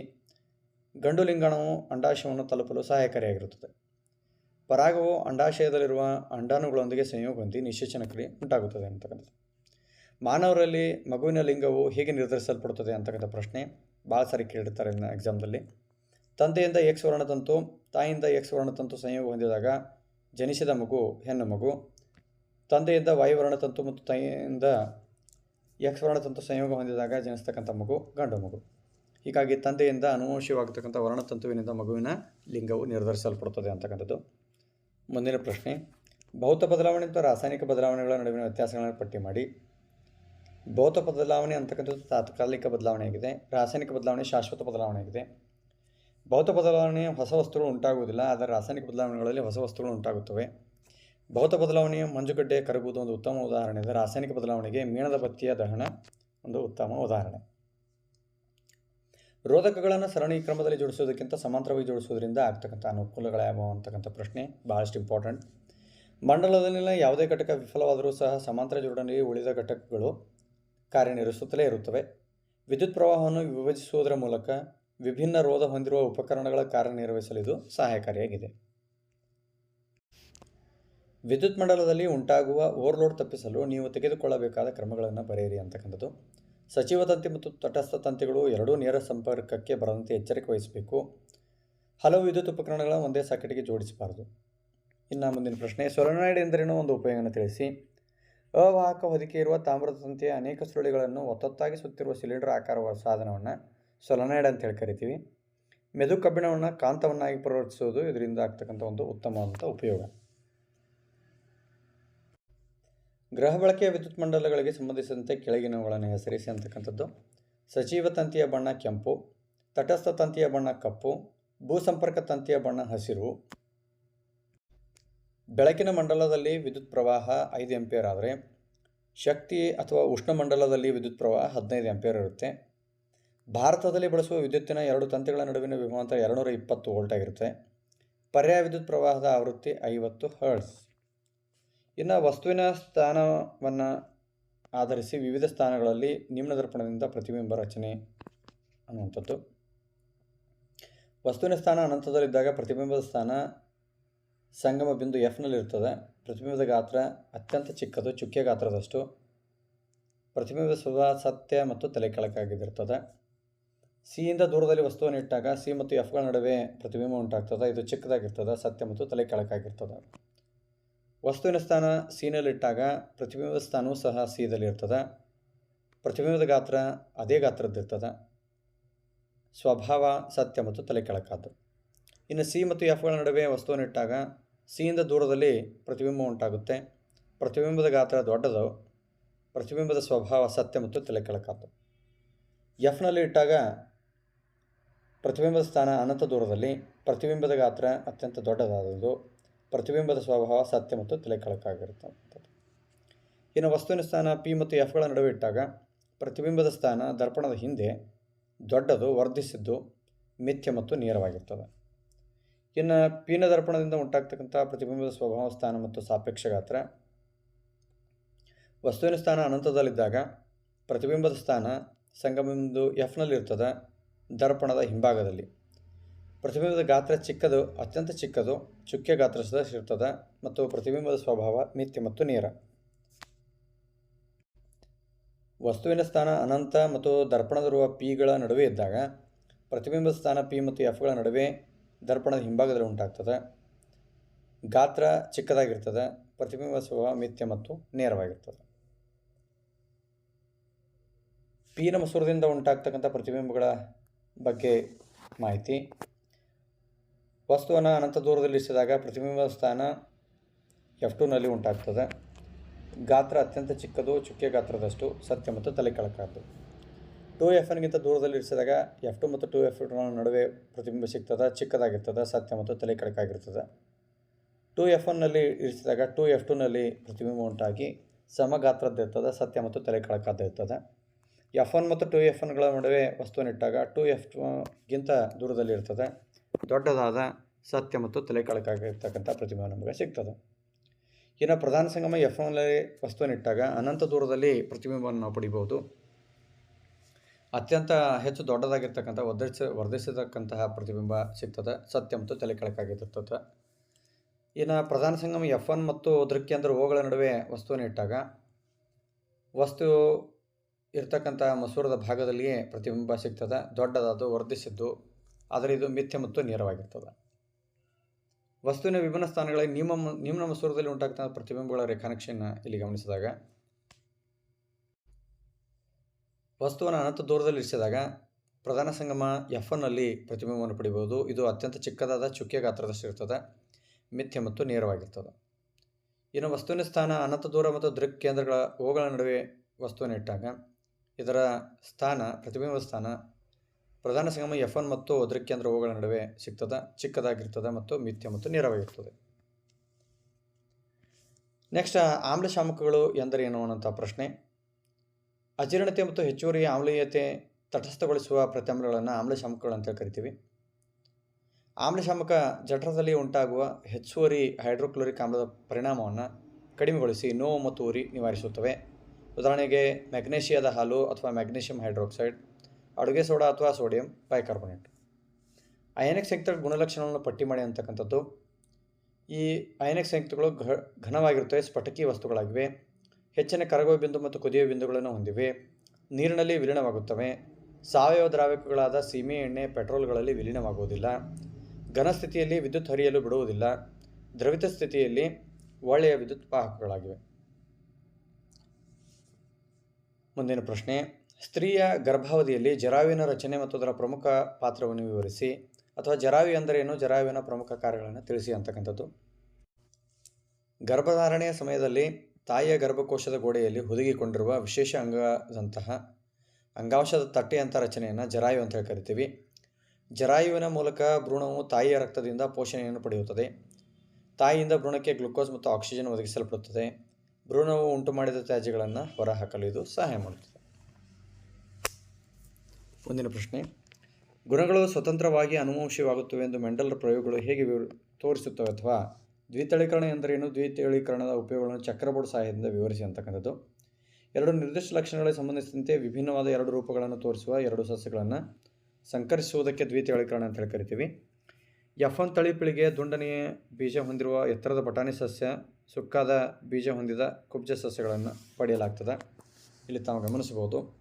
Speaker 1: ಗಂಡು ಲಿಂಗಾಣವು ಅಂಡಾಶಯವನ್ನು ತಲುಪಲು ಸಹಾಯಕಾರಿಯಾಗಿರುತ್ತದೆ. ಪರಾಗವು ಅಂಡಾಶಯದಲ್ಲಿರುವ ಅಂಡಾಣುಗಳೊಂದಿಗೆ ಸಂಯೋಗ ಹೊಂದಿ ನಿಶೇಚನ ಕ್ರಿಯೆ ಉಂಟಾಗುತ್ತದೆ ಅಂತಕ್ಕಂಥದ್ದು. ಮಾನವರಲ್ಲಿ ಮಗುವಿನ ಲಿಂಗವು ಹೇಗೆ ನಿರ್ಧರಿಸಲ್ಪಡುತ್ತದೆ ಅಂತಕ್ಕಂಥ ಪ್ರಶ್ನೆ ಭಾಳ ಸಾರಿ ಕೇಳಿರ್ತಾರೆ ಇನ್ನು ಎಕ್ಸಾಮ್ದಲ್ಲಿ ತಂದೆಯಿಂದ ಎಕ್ಸ್ ವರ್ಣತಂತು, ತಾಯಿಯಿಂದ ಎಕ್ಸ್ ವರ್ಣತಂತು ಸಂಯೋಗ ಹೊಂದಿದಾಗ ಜನಿಸಿದ ಮಗು ಹೆಣ್ಣು ಮಗು, ತಂದೆಯಿಂದ ವಾಯುವರ್ಣತಂತು ಮತ್ತು ತಾಯಿಯಿಂದ ಎಕ್ಸ್ ವರ್ಣತಂತು ಸಂಯೋಗ ಹೊಂದಿದಾಗ ಜನಿಸ್ತಕ್ಕಂಥ ಮಗು ಗಂಡು ಮಗು. ಹೀಗಾಗಿ ತಂದೆಯಿಂದ ಅನುವಂಶೀಯವಾಗತಕ್ಕಂಥ ವರ್ಣತಂತುವಿನಿಂದ ಮಗುವಿನ ಲಿಂಗವು ನಿರ್ಧರಿಸಲ್ಪಡುತ್ತದೆ ಅಂತಕ್ಕಂಥದ್ದು. ಮುಂದಿನ ಪ್ರಶ್ನೆ, ಭೌತ ಬದಲಾವಣೆ ಮತ್ತು ರಾಸಾಯನಿಕ ಬದಲಾವಣೆಗಳ ನಡುವಿನ ವ್ಯತ್ಯಾಸಗಳನ್ನು ಪಟ್ಟಿ ಮಾಡಿ. ಭೌತ ಬದಲಾವಣೆ ಅಂತಕ್ಕಂಥದ್ದು ತಾತ್ಕಾಲಿಕ ಬದಲಾವಣೆಯಾಗಿದೆ. ರಾಸಾಯನಿಕ ಬದಲಾವಣೆ ಶಾಶ್ವತ ಬದಲಾವಣೆಯಾಗಿದೆ. ಭೌತ ಬದಲಾವಣೆ ಹೊಸ ವಸ್ತುಗಳು ಉಂಟಾಗುವುದಿಲ್ಲ, ಆದರೆ ರಾಸಾಯನಿಕ ಬದಲಾವಣೆಗಳಲ್ಲಿ ಹೊಸ ವಸ್ತುಗಳು ಉಂಟಾಗುತ್ತವೆ. ಭೌತ ಬದಲಾವಣೆಯ ಮಂಜುಗಡ್ಡೆ ಕರಗುವುದು ಒಂದು ಉತ್ತಮ ಉದಾಹರಣೆ. ಇದೆ ರಾಸಾಯನಿಕ ಬದಲಾವಣೆಗೆ ಮೇಣದ ಬತ್ತಿಯ ದಹನ ಒಂದು ಉತ್ತಮ ಉದಾಹರಣೆ. ರೋಧಕಗಳನ್ನು ಸರಣಿ ಕ್ರಮದಲ್ಲಿ ಜೋಡಿಸೋದಕ್ಕಿಂತ ಸಮಾಂತರವಾಗಿ ಜೋಡಿಸೋದ್ರಿಂದ ಆಗ್ತಕ್ಕಂಥ ಅನುಕೂಲಗಳ್ಯಾವು ಅಂತಕ್ಕಂಥ ಪ್ರಶ್ನೆ ಭಾಳಷ್ಟು ಇಂಪಾರ್ಟೆಂಟ್ ಮಂಡಲದಲ್ಲಿನ ಯಾವುದೇ ಘಟಕ ವಿಫಲವಾದರೂ ಸಹ ಸಮಾಂತರ ಜೋಡಣೆಯಲ್ಲಿ ಉಳಿದ ಘಟಕಗಳು ಕಾರ್ಯನಿರ್ವಹಿಸುತ್ತಲೇ ಇರುತ್ತವೆ. ವಿದ್ಯುತ್ ಪ್ರವಾಹವನ್ನು ವಿಭಜಿಸುವುದರ ಮೂಲಕ ವಿಭಿನ್ನ ರೋಧ ಹೊಂದಿರುವ ಉಪಕರಣಗಳ ಕಾರ್ಯನಿರ್ವಹಿಸಲು ಇದು ಸಹಾಯಕಾರಿಯಾಗಿದೆ. ವಿದ್ಯುತ್ ಮಂಡಲದಲ್ಲಿ ಉಂಟಾಗುವ ಓವರ್ಲೋಡ್ ತಪ್ಪಿಸಲು ನೀವು ತೆಗೆದುಕೊಳ್ಳಬೇಕಾದ ಕ್ರಮಗಳನ್ನು ಬರೆಯಿರಿ ಅಂತಕ್ಕಂಥದ್ದು. ಸಚಿವ ತಂತಿ ಮತ್ತು ತಟಸ್ಥ ತಂತಿಗಳು ಎರಡೂ ನೇರ ಸಂಪರ್ಕಕ್ಕೆ ಬರದಂತೆ ಎಚ್ಚರಿಕೆ ವಹಿಸಬೇಕು. ಹಲವು ವಿದ್ಯುತ್ ಉಪಕರಣಗಳನ್ನು ಒಂದೇ ಸಾಕೆಟಿಗೆ ಜೋಡಿಸಬಾರದು. ಇನ್ನು ಮುಂದಿನ ಪ್ರಶ್ನೆ, ಸೊಲೆನಾಯ್ಡ್ ಎಂದರೇನು ಒಂದು ಉಪಯೋಗವನ್ನು ತಿಳಿಸಿ. ಅವಾಹಕ ಹೊದಿಕೆ ಇರುವ ತಾಮ್ರದ ತಂತಿಯ ಅನೇಕ ಸುರುಳಿಗಳನ್ನು ಒತ್ತೊತ್ತಾಗಿ ಸುತ್ತಿರುವ ಸಿಲಿಂಡರ್ ಆಕಾರವ ಸಾಧನವನ್ನು ಸೊಲನೈಡ್ ಅಂತ ಹೇಳಿ ಕರಿತೀವಿ. ಮೆದು ಕಬ್ಬಿಣವನ್ನು ಕಾಂತವನ್ನಾಗಿ ಪರಿವರ್ತಿಸುವುದು ಇದರಿಂದ ಆಗ್ತಕ್ಕಂಥ ಒಂದು ಉತ್ತಮವಾದಂಥ ಉಪಯೋಗ. ಗೃಹ ಬಳಕೆಯ ವಿದ್ಯುತ್ ಮಂಡಲಗಳಿಗೆ ಸಂಬಂಧಿಸಿದಂತೆ ಕೆಳಗಿನವುಗಳನ್ನು ಹೆಸರಿಸಿ ಅಂತಕ್ಕಂಥದ್ದು. ಸಜೀವ ತಂತಿಯ ಬಣ್ಣ ಕೆಂಪು, ತಟಸ್ಥ ತಂತಿಯ ಬಣ್ಣ ಕಪ್ಪು, ಭೂಸಂಪರ್ಕ ತಂತಿಯ ಬಣ್ಣ ಹಸಿರು. ಬೆಳಕಿನ ಮಂಡಲದಲ್ಲಿ ವಿದ್ಯುತ್ ಪ್ರವಾಹ ಐದು ಎಂಪೇರ್ ಆದರೆ, ಶಕ್ತಿ ಅಥವಾ ಉಷ್ಣಮಂಡಲದಲ್ಲಿ ವಿದ್ಯುತ್ ಪ್ರವಾಹ ಹದಿನೈದು ಎಂಪೇರ್ ಇರುತ್ತೆ. ಭಾರತದಲ್ಲಿ ಬಳಸುವ ವಿದ್ಯುತ್ತಿನ ಎರಡು ತಂತಿಗಳ ನಡುವಿನ ವಿಮಾಂತರ ಎರಡುನೂರ ಇಪ್ಪತ್ತು ವೋಲ್ಟ್ ಆಗಿರುತ್ತೆ. ಪರ್ಯಾಯ ವಿದ್ಯುತ್ ಪ್ರವಾಹದ ಆವೃತ್ತಿ ಐವತ್ತು ಹರ್ಟ್ಸ್ ಇನ್ನು ವಸ್ತುವಿನ ಸ್ಥಾನವನ್ನು ಆಧರಿಸಿ ವಿವಿಧ ಸ್ಥಾನಗಳಲ್ಲಿ ನಿಮ್ನ ದರ್ಪಣದಿಂದ ಪ್ರತಿಬಿಂಬ ರಚನೆ ಅನ್ನುವಂಥದ್ದು. ವಸ್ತುವಿನ ಸ್ಥಾನ ಅನಂತದಲ್ಲಿದ್ದಾಗ ಪ್ರತಿಬಿಂಬದ ಸ್ಥಾನ ಸಂಗಮ ಬಿಂದು ಎಫ್ನಲ್ಲಿರ್ತದೆ ಪ್ರತಿಬಿಂಬದ ಗಾತ್ರ ಅತ್ಯಂತ ಚಿಕ್ಕದು ಚುಕ್ಕೆ ಗಾತ್ರದಷ್ಟು. ಪ್ರತಿಬಿಂಬದ ಸ್ವಭಾವ ಸತ್ಯ ಮತ್ತು ತಲೆ ಕೆಳಕಾಗಿದ್ದಿರ್ತದೆ ಸಿಯಿಂದ ದೂರದಲ್ಲಿ ವಸ್ತುವನ್ನು ಇಟ್ಟಾಗ ಸಿ ಮತ್ತು ಎಫ್ಗಳ ನಡುವೆ ಪ್ರತಿಬಿಂಬ ಉಂಟಾಗ್ತದೆ. ಇದು ಚಿಕ್ಕದಾಗಿರ್ತದೆ, ಸತ್ಯ ಮತ್ತು ತಲೆ ಕೆಳಕಾಗಿರ್ತದೆ ವಸ್ತುವಿನ ಸ್ಥಾನ ಸೀನಲ್ಲಿಟ್ಟಾಗ ಪ್ರತಿಬಿಂಬದ ಸ್ಥಾನವೂ ಸಹ ಸೀದಲ್ಲಿರ್ತದೆ ಪ್ರತಿಬಿಂಬದ ಗಾತ್ರ ಅದೇ ಗಾತ್ರದ್ದಿರ್ತದೆ. ಸ್ವಭಾವ, ಸತ್ಯ ಮತ್ತು ತಲೆ ಕೆಳಕಾದ್ದು ಇನ್ನು ಸಿ ಮತ್ತು ಎಫ್ಗಳ ನಡುವೆ ವಸ್ತುವನ್ನು ಇಟ್ಟಾಗ ಸಿಯಿಂದ ದೂರದಲ್ಲಿ ಪ್ರತಿಬಿಂಬ ಉಂಟಾಗುತ್ತೆ. ಪ್ರತಿಬಿಂಬದ ಗಾತ್ರ ದೊಡ್ಡದು. ಪ್ರತಿಬಿಂಬದ ಸ್ವಭಾವ, ಸತ್ಯ ಮತ್ತು ತಲೆ ಕೆಳಕಾದ್ದು ಎಫ್ನಲ್ಲಿ ಇಟ್ಟಾಗ ಪ್ರತಿಬಿಂಬದ ಸ್ಥಾನ ಅನಂತ ದೂರದಲ್ಲಿ ಪ್ರತಿಬಿಂಬದ ಗಾತ್ರ ಅತ್ಯಂತ ದೊಡ್ಡದಾದದ್ದು. ಪ್ರತಿಬಿಂಬದ ಸ್ವಭಾವ ಸತ್ಯ ಮತ್ತು ತಲೆ ಕೆಳಕಾಗಿರುತ್ತದೆ ಇನ್ನು ವಸ್ತುವಿನ ಸ್ಥಾನ ಪಿ ಮತ್ತು ಎಫ್ಗಳ ನಡುವೆ ಇಟ್ಟಾಗ ಪ್ರತಿಬಿಂಬದ ಸ್ಥಾನ ದರ್ಪಣದ ಹಿಂದೆ ದೊಡ್ಡದು, ವರ್ಧಿಸಿದ್ದು, ಮಿಥ್ಯ ಮತ್ತು ನೇರವಾಗಿರ್ತದೆ. ಇನ್ನು ಪೀನ ದರ್ಪಣದಿಂದ ಉಂಟಾಗ್ತಕ್ಕಂಥ ಪ್ರತಿಬಿಂಬದ ಸ್ವಭಾವ, ಸ್ಥಾನ ಮತ್ತು ಸಾಪೇಕ್ಷ ಗಾತ್ರ. ವಸ್ತುವಿನ ಸ್ಥಾನ ಅನಂತದಲ್ಲಿದ್ದಾಗ ಪ್ರತಿಬಿಂಬದ ಸ್ಥಾನ ಸಂಗಮಬಿಂದು ಎಫ್ನಲ್ಲಿರ್ತದೆ ದರ್ಪಣದ ಹಿಂಭಾಗದಲ್ಲಿ. ಪ್ರತಿಬಿಂಬದ ಗಾತ್ರ ಚಿಕ್ಕದು, ಅತ್ಯಂತ ಚಿಕ್ಕದು, ಚುಕ್ಕೆ ಗಾತ್ರ ಇರ್ತದೆ ಮತ್ತು ಪ್ರತಿಬಿಂಬದ ಸ್ವಭಾವ ನಿತ್ಯ ಮತ್ತು ನೇರ. ವಸ್ತುವಿನ ಸ್ಥಾನ ಅನಂತ ಮತ್ತು ದರ್ಪಣದಿರುವ ಪಿಗಳ ನಡುವೆ ಇದ್ದಾಗ, ಪ್ರತಿಬಿಂಬದ ಸ್ಥಾನ ಪಿ ಮತ್ತು ಎಫ್ಗಳ ನಡುವೆ ದರ್ಪಣದ ಹಿಂಭಾಗದಲ್ಲಿ ಉಂಟಾಗ್ತದೆ. ಗಾತ್ರ ಚಿಕ್ಕದಾಗಿರ್ತದೆ ಪ್ರತಿಬಿಂಬ ಸ್ವಭಾವ ಮಿಥ್ಯ ಮತ್ತು ನೇರವಾಗಿರ್ತದೆ. ಪೀನ ಮಸೂರದಿಂದ ಉಂಟಾಗ್ತಕ್ಕಂಥ ಪ್ರತಿಬಿಂಬಗಳ ಬಗ್ಗೆ ಮಾಹಿತಿ. ವಸ್ತುವನ್ನು ಅನಂತ ದೂರದಲ್ಲಿರಿಸಿದಾಗ ಪ್ರತಿಬಿಂಬ ಸ್ಥಾನ ಎಫ್ ಟೂನಲ್ಲಿ ಉಂಟಾಗ್ತದೆ. ಗಾತ್ರ ಅತ್ಯಂತ ಚಿಕ್ಕದು, ಚುಕ್ಕೆ ಗಾತ್ರದಷ್ಟು ಸತ್ಯ ಮತ್ತು ತಲೆ ಕೆಳಕಾದ್ದು ಟು ಎಫ್ ಎನ್ಗಿಂತ ದೂರದಲ್ಲಿ ಇರಿಸಿದಾಗ ಎಫ್ ಟು ಮತ್ತು ಟು ಎಫ್ ನಡುವೆ ಪ್ರತಿಬಿಂಬ ಸಿಗ್ತದೆ, ಚಿಕ್ಕದಾಗಿರ್ತದೆ, ಸತ್ಯ ಮತ್ತು ತಲೆ ಕೆಳಕಾಗಿರ್ತದೆ ಟು ಎಫ್ ಒನ್ನಲ್ಲಿ ಇರಿಸಿದಾಗ ಟು ಎಫ್ ಟುನಲ್ಲಿ ಪ್ರತಿಬಿಂಬ ಉಂಟಾಗಿ ಸಮ ಗಾತ್ರದ್ದಿರ್ತದೆ ಸತ್ಯ ಮತ್ತು ತಲೆ ಕೆಳಕಾದ್ದಿರ್ತದೆ ಎಫ್ ಒನ್ ಮತ್ತು ಟು ಎಫ್ ಒನ್ಗಳ ನಡುವೆ ವಸ್ತುವನ್ನಿಟ್ಟಾಗ ಟು ಎಫ್ ಗಿಂತ ದೂರದಲ್ಲಿ ಇರ್ತದೆ. ದೊಡ್ಡದಾದ ಸತ್ಯ ಮತ್ತು ತಲೆ ಕೆಳಕಾಗಿರ್ತಕ್ಕಂಥ ಪ್ರತಿಭೆ ನಮಗೆ ಸಿಗ್ತದೆ. ಇನ್ನು ಪ್ರಧಾನ ಸಂಗಮ ಎಫ್ ಒನ್ನಲ್ಲಿ ವಸ್ತುವನ್ನಿಟ್ಟಾಗ ಅನಂತ ದೂರದಲ್ಲಿ ಪ್ರತಿಬಿಂಬವನ್ನು ನಾವು ಪಡಿಬೋದು ಅತ್ಯಂತ ಹೆಚ್ಚು ದೊಡ್ಡದಾಗಿರ್ತಕ್ಕಂಥ ವರ್ಧಿಸ, ವರ್ಧಿಸತಕ್ಕಂತಹ ಪ್ರತಿಬಿಂಬ ಸಿಗ್ತದೆ, ಸತ್ಯ ಮತ್ತು ತಲೆ ಕೆಳಕಾಗಿರ್ತದೆ ಇನ್ನು ಪ್ರಧಾನ ಸಂಗಮ ಎಫ್ ಒನ್ ಮತ್ತು ದೃಕ್ಕೇಂದ್ರ ಓಗಳ ನಡುವೆ ವಸ್ತುವನ್ನು ಇಟ್ಟಾಗ ವಸ್ತು ಇರ್ತಕ್ಕಂಥ ಮಸೂರದ ಭಾಗದಲ್ಲಿಯೇ ಪ್ರತಿಬಿಂಬ ಸಿಗ್ತದೆ ದೊಡ್ಡದಾದ ವರ್ಧಿಸಿದ್ದು. ಆದರೆ ಇದು ಮಿಥ್ಯ ಮತ್ತು ನೇರವಾಗಿರ್ತದೆ. ವಸ್ತುವಿನ ವಿಭಿನ್ನ ಸ್ಥಾನಗಳಲ್ಲಿ ನಿಮ್ಮ ನಿಮ್ನ ಮಸೂರದಲ್ಲಿ ಉಂಟಾಗ್ತಕ್ಕಂಥ ಪ್ರತಿಬಿಂಬಗಳ ರೇಖಾನಕ್ಷೆಯನ್ನು ಇಲ್ಲಿ ಗಮನಿಸಿದಾಗ, ವಸ್ತುವನ್ನು ಅನಂತ ದೂರದಲ್ಲಿ ಇರಿಸಿದಾಗ ಪ್ರಧಾನ ಸಂಗಮ ಎಫ್ ಒನ್ನಲ್ಲಿ ಪ್ರತಿಬಿಂಬವನ್ನು ಪಡಿಬೋದು. ಇದು ಅತ್ಯಂತ ಚಿಕ್ಕದಾದ ಚುಕ್ಕೆ ಗಾತ್ರದಷ್ಟು ಇರ್ತದೆ ಮಿಥ್ಯ ಮತ್ತು ನೇರವಾಗಿರ್ತದೆ. ಇನ್ನು ವಸ್ತುವಿನ ಸ್ಥಾನ ಅನಂತ ದೂರ ಮತ್ತು ದೃಕ್ ಕೇಂದ್ರಗಳ ಓಗಳ ನಡುವೆ ವಸ್ತುವನ್ನು ಇಟ್ಟಾಗ ಇದರ ಸ್ಥಾನ ಪ್ರತಿಬಿಂಬ ಸ್ಥಾನ ಪ್ರಧಾನ ಸಂಗಮ ಎಫ್ ಒನ್ ಮತ್ತು ಕೇಂದ್ರ ಓಗಳ ನಡುವೆ ಸಿಗ್ತದೆ, ಚಿಕ್ಕದಾಗಿರ್ತದೆ ಮತ್ತು ಮಿಥ್ಯ ಮತ್ತು ನೇರವಾಗಿರ್ತದೆ. ನೆಕ್ಸ್ಟ್ ಆಮ್ಲಶಾಮಕಗಳು ಎಂದರೆ ಎಂದರೇನು ಅನ್ನುವಂಥ ಪ್ರಶ್ನೆ. ಅಜೀರ್ಣತೆ ಮತ್ತು ಹೆಚ್ಚುವರಿ ಆಮ್ಲೀಯತೆ ತಟಸ್ಥಗೊಳಿಸುವ ಪ್ರತ್ಯಾಮ್ಲಗಳನ್ನು ಆಮ್ಲಶಾಮಕಗಳು ಅಂತ ಕರಿತೀವಿ. ಆಮ್ಲಶಾಮಕ ಜಠರದಲ್ಲಿ ಉಂಟಾಗುವ ಹೆಚ್ಚುವರಿ ಹೈಡ್ರೋಕ್ಲೋರಿಕ್ ಆಮ್ಲದ ಪರಿಣಾಮವನ್ನು ಕಡಿಮೆಗೊಳಿಸಿ ನೋವು ಮತ್ತು ಉರಿ ನಿವಾರಿಸುತ್ತವೆ. ಉದಾಹರಣೆಗೆ ಮ್ಯಾಗ್ನೇಷಿಯಾದ ಹಾಲು ಅಥವಾ ಮ್ಯಾಗ್ನೀಷಿಯಂ ಹೈಡ್ರೋಕ್ಸೈಡ್. ಅಡುಗೆ ಸೋಡಾ ಅಥವಾ ಸೋಡಿಯಂ ಬೈಕಾರ್ಬೊನೇಟ್. ಅಯನಿಕ್ ಸಂಯುಕ್ತ ಗುಣಲಕ್ಷಣಗಳನ್ನು ಪಟ್ಟಿ ಮಾಡಿ ಅಂತಕ್ಕಂಥದ್ದು, ಈ ಅಯನಿಕ್ ಸಂಯುಕ್ತಗಳು ಘ, ಘನವಾಗಿರುತ್ತವೆ, ಸ್ಫಟಕೀಯ ವಸ್ತುಗಳಾಗಿವೆ. ಹೆಚ್ಚಿನ ಕರಗುವ ಬಿಂದು ಮತ್ತು ಕುದಿಯುವ ಬಿಂದುಗಳನ್ನು ಹೊಂದಿವೆ. ನೀರಿನಲ್ಲಿ ವಿಲೀನವಾಗುತ್ತವೆ. ಸಾವಯವ ದ್ರಾವಕಗಳಾದ ಸೀಮೆ ಎಣ್ಣೆ, ಪೆಟ್ರೋಲ್ಗಳಲ್ಲಿ ವಿಲೀನವಾಗುವುದಿಲ್ಲ. ಘನ ಸ್ಥಿತಿಯಲ್ಲಿ ವಿದ್ಯುತ್ ಹರಿಯಲು ಬಿಡುವುದಿಲ್ಲ. ದ್ರವಿತ ಸ್ಥಿತಿಯಲ್ಲಿ ಒಳ್ಳೆಯ ವಿದ್ಯುತ್ ವಾಹಕಗಳಾಗಿವೆ. ಮುಂದಿನ ಪ್ರಶ್ನೆ. ಸ್ತ್ರೀಯ ಗರ್ಭಾವಧಿಯಲ್ಲಿ ಜರಾವಿನ ರಚನೆ ಮತ್ತು ಅದರ ಪ್ರಮುಖ ಪಾತ್ರವನ್ನು ವಿವರಿಸಿ, ಅಥವಾ ಜರಾವಿ ಅಂದರೇನು ಜರಾವಿನ ಪ್ರಮುಖ ಕಾರ್ಯಗಳನ್ನು ತಿಳಿಸಿ ಅಂತಕ್ಕಂಥದ್ದು. ಗರ್ಭಧಾರಣೆಯ ಸಮಯದಲ್ಲಿ ತಾಯಿಯ ಗರ್ಭಕೋಶದ ಗೋಡೆಯಲ್ಲಿ ಹುದುಗಿಕೊಂಡಿರುವ ವಿಶೇಷ ಅಂಗದಂತಹ ಅಂಗಾಂಶದ ತಟ್ಟೆಯಂಥ ರಚನೆಯನ್ನು ಜರಾಯು ಅಂತ ಕರಿತೀವಿ. ಜರಾಯುವಿನ ಮೂಲಕ ಭ್ರೂಣವು ತಾಯಿಯ ರಕ್ತದಿಂದ ಪೋಷಣೆಯನ್ನು ಪಡೆಯುತ್ತದೆ. ತಾಯಿಯಿಂದ ಭ್ರೂಣಕ್ಕೆ ಗ್ಲುಕೋಸ್ ಮತ್ತು ಆಕ್ಸಿಜನ್ ಒದಗಿಸಲ್ಪಡುತ್ತದೆ. ಭ್ರೂಣವು ಉಂಟು ಮಾಡಿದ ತ್ಯಾಜ್ಯಗಳನ್ನು ಹೊರಹಾಕಲು ಇದು ಸಹಾಯ ಮಾಡುತ್ತದೆ. ಮುಂದಿನ ಪ್ರಶ್ನೆ. ಗುಣಗಳು ಸ್ವತಂತ್ರವಾಗಿ ಅನುವಂಶೀಯವಾಗುತ್ತವೆ ಎಂದು ಮೆಂಡಲ್ರ ಪ್ರಯೋಗಗಳು ಹೇಗೆ ತೋರಿಸುತ್ತವೆ ಅಥವಾ ದ್ವಿತಳೀಕರಣ ಎಂದರೇನು? ದ್ವಿತಳೀಕರಣದ ಉಪಯೋಗಗಳನ್ನು ಚಕ್ರಬೋರ್ಡ್ ಸಹಾಯದಿಂದ ವಿವರಿಸಿ ಅಂತಕ್ಕಂಥದ್ದು. ಎರಡು ನಿರ್ದಿಷ್ಟ ಲಕ್ಷಣಗಳಿಗೆ ಸಂಬಂಧಿಸಿದಂತೆ ವಿಭಿನ್ನವಾದ ಎರಡು ರೂಪಗಳನ್ನು ತೋರಿಸುವ ಎರಡು ಸಸ್ಯಗಳನ್ನು ಸಂಕರಿಸುವುದಕ್ಕೆ ದ್ವಿತಳೀಕರಣ ಅಂತ ಹೇಳಿ ಕರಿತೀವಿ. ಎಫ್ ಒನ್ ತಳಿ ಪೀಳಿಗೆ ದುಂಡನೆಯ ಬೀಜ ಹೊಂದಿರುವ ಎತ್ತರದ ಬಟಾಣಿ ಸಸ್ಯ, ಸುಕ್ಕಾದ ಬೀಜ ಹೊಂದಿದ ಕುಬ್ಜ ಸಸ್ಯಗಳನ್ನು ಪಡೆಯಲಾಗ್ತದೆ. ಇಲ್ಲಿ ತಾವು ಗಮನಿಸಬಹುದು.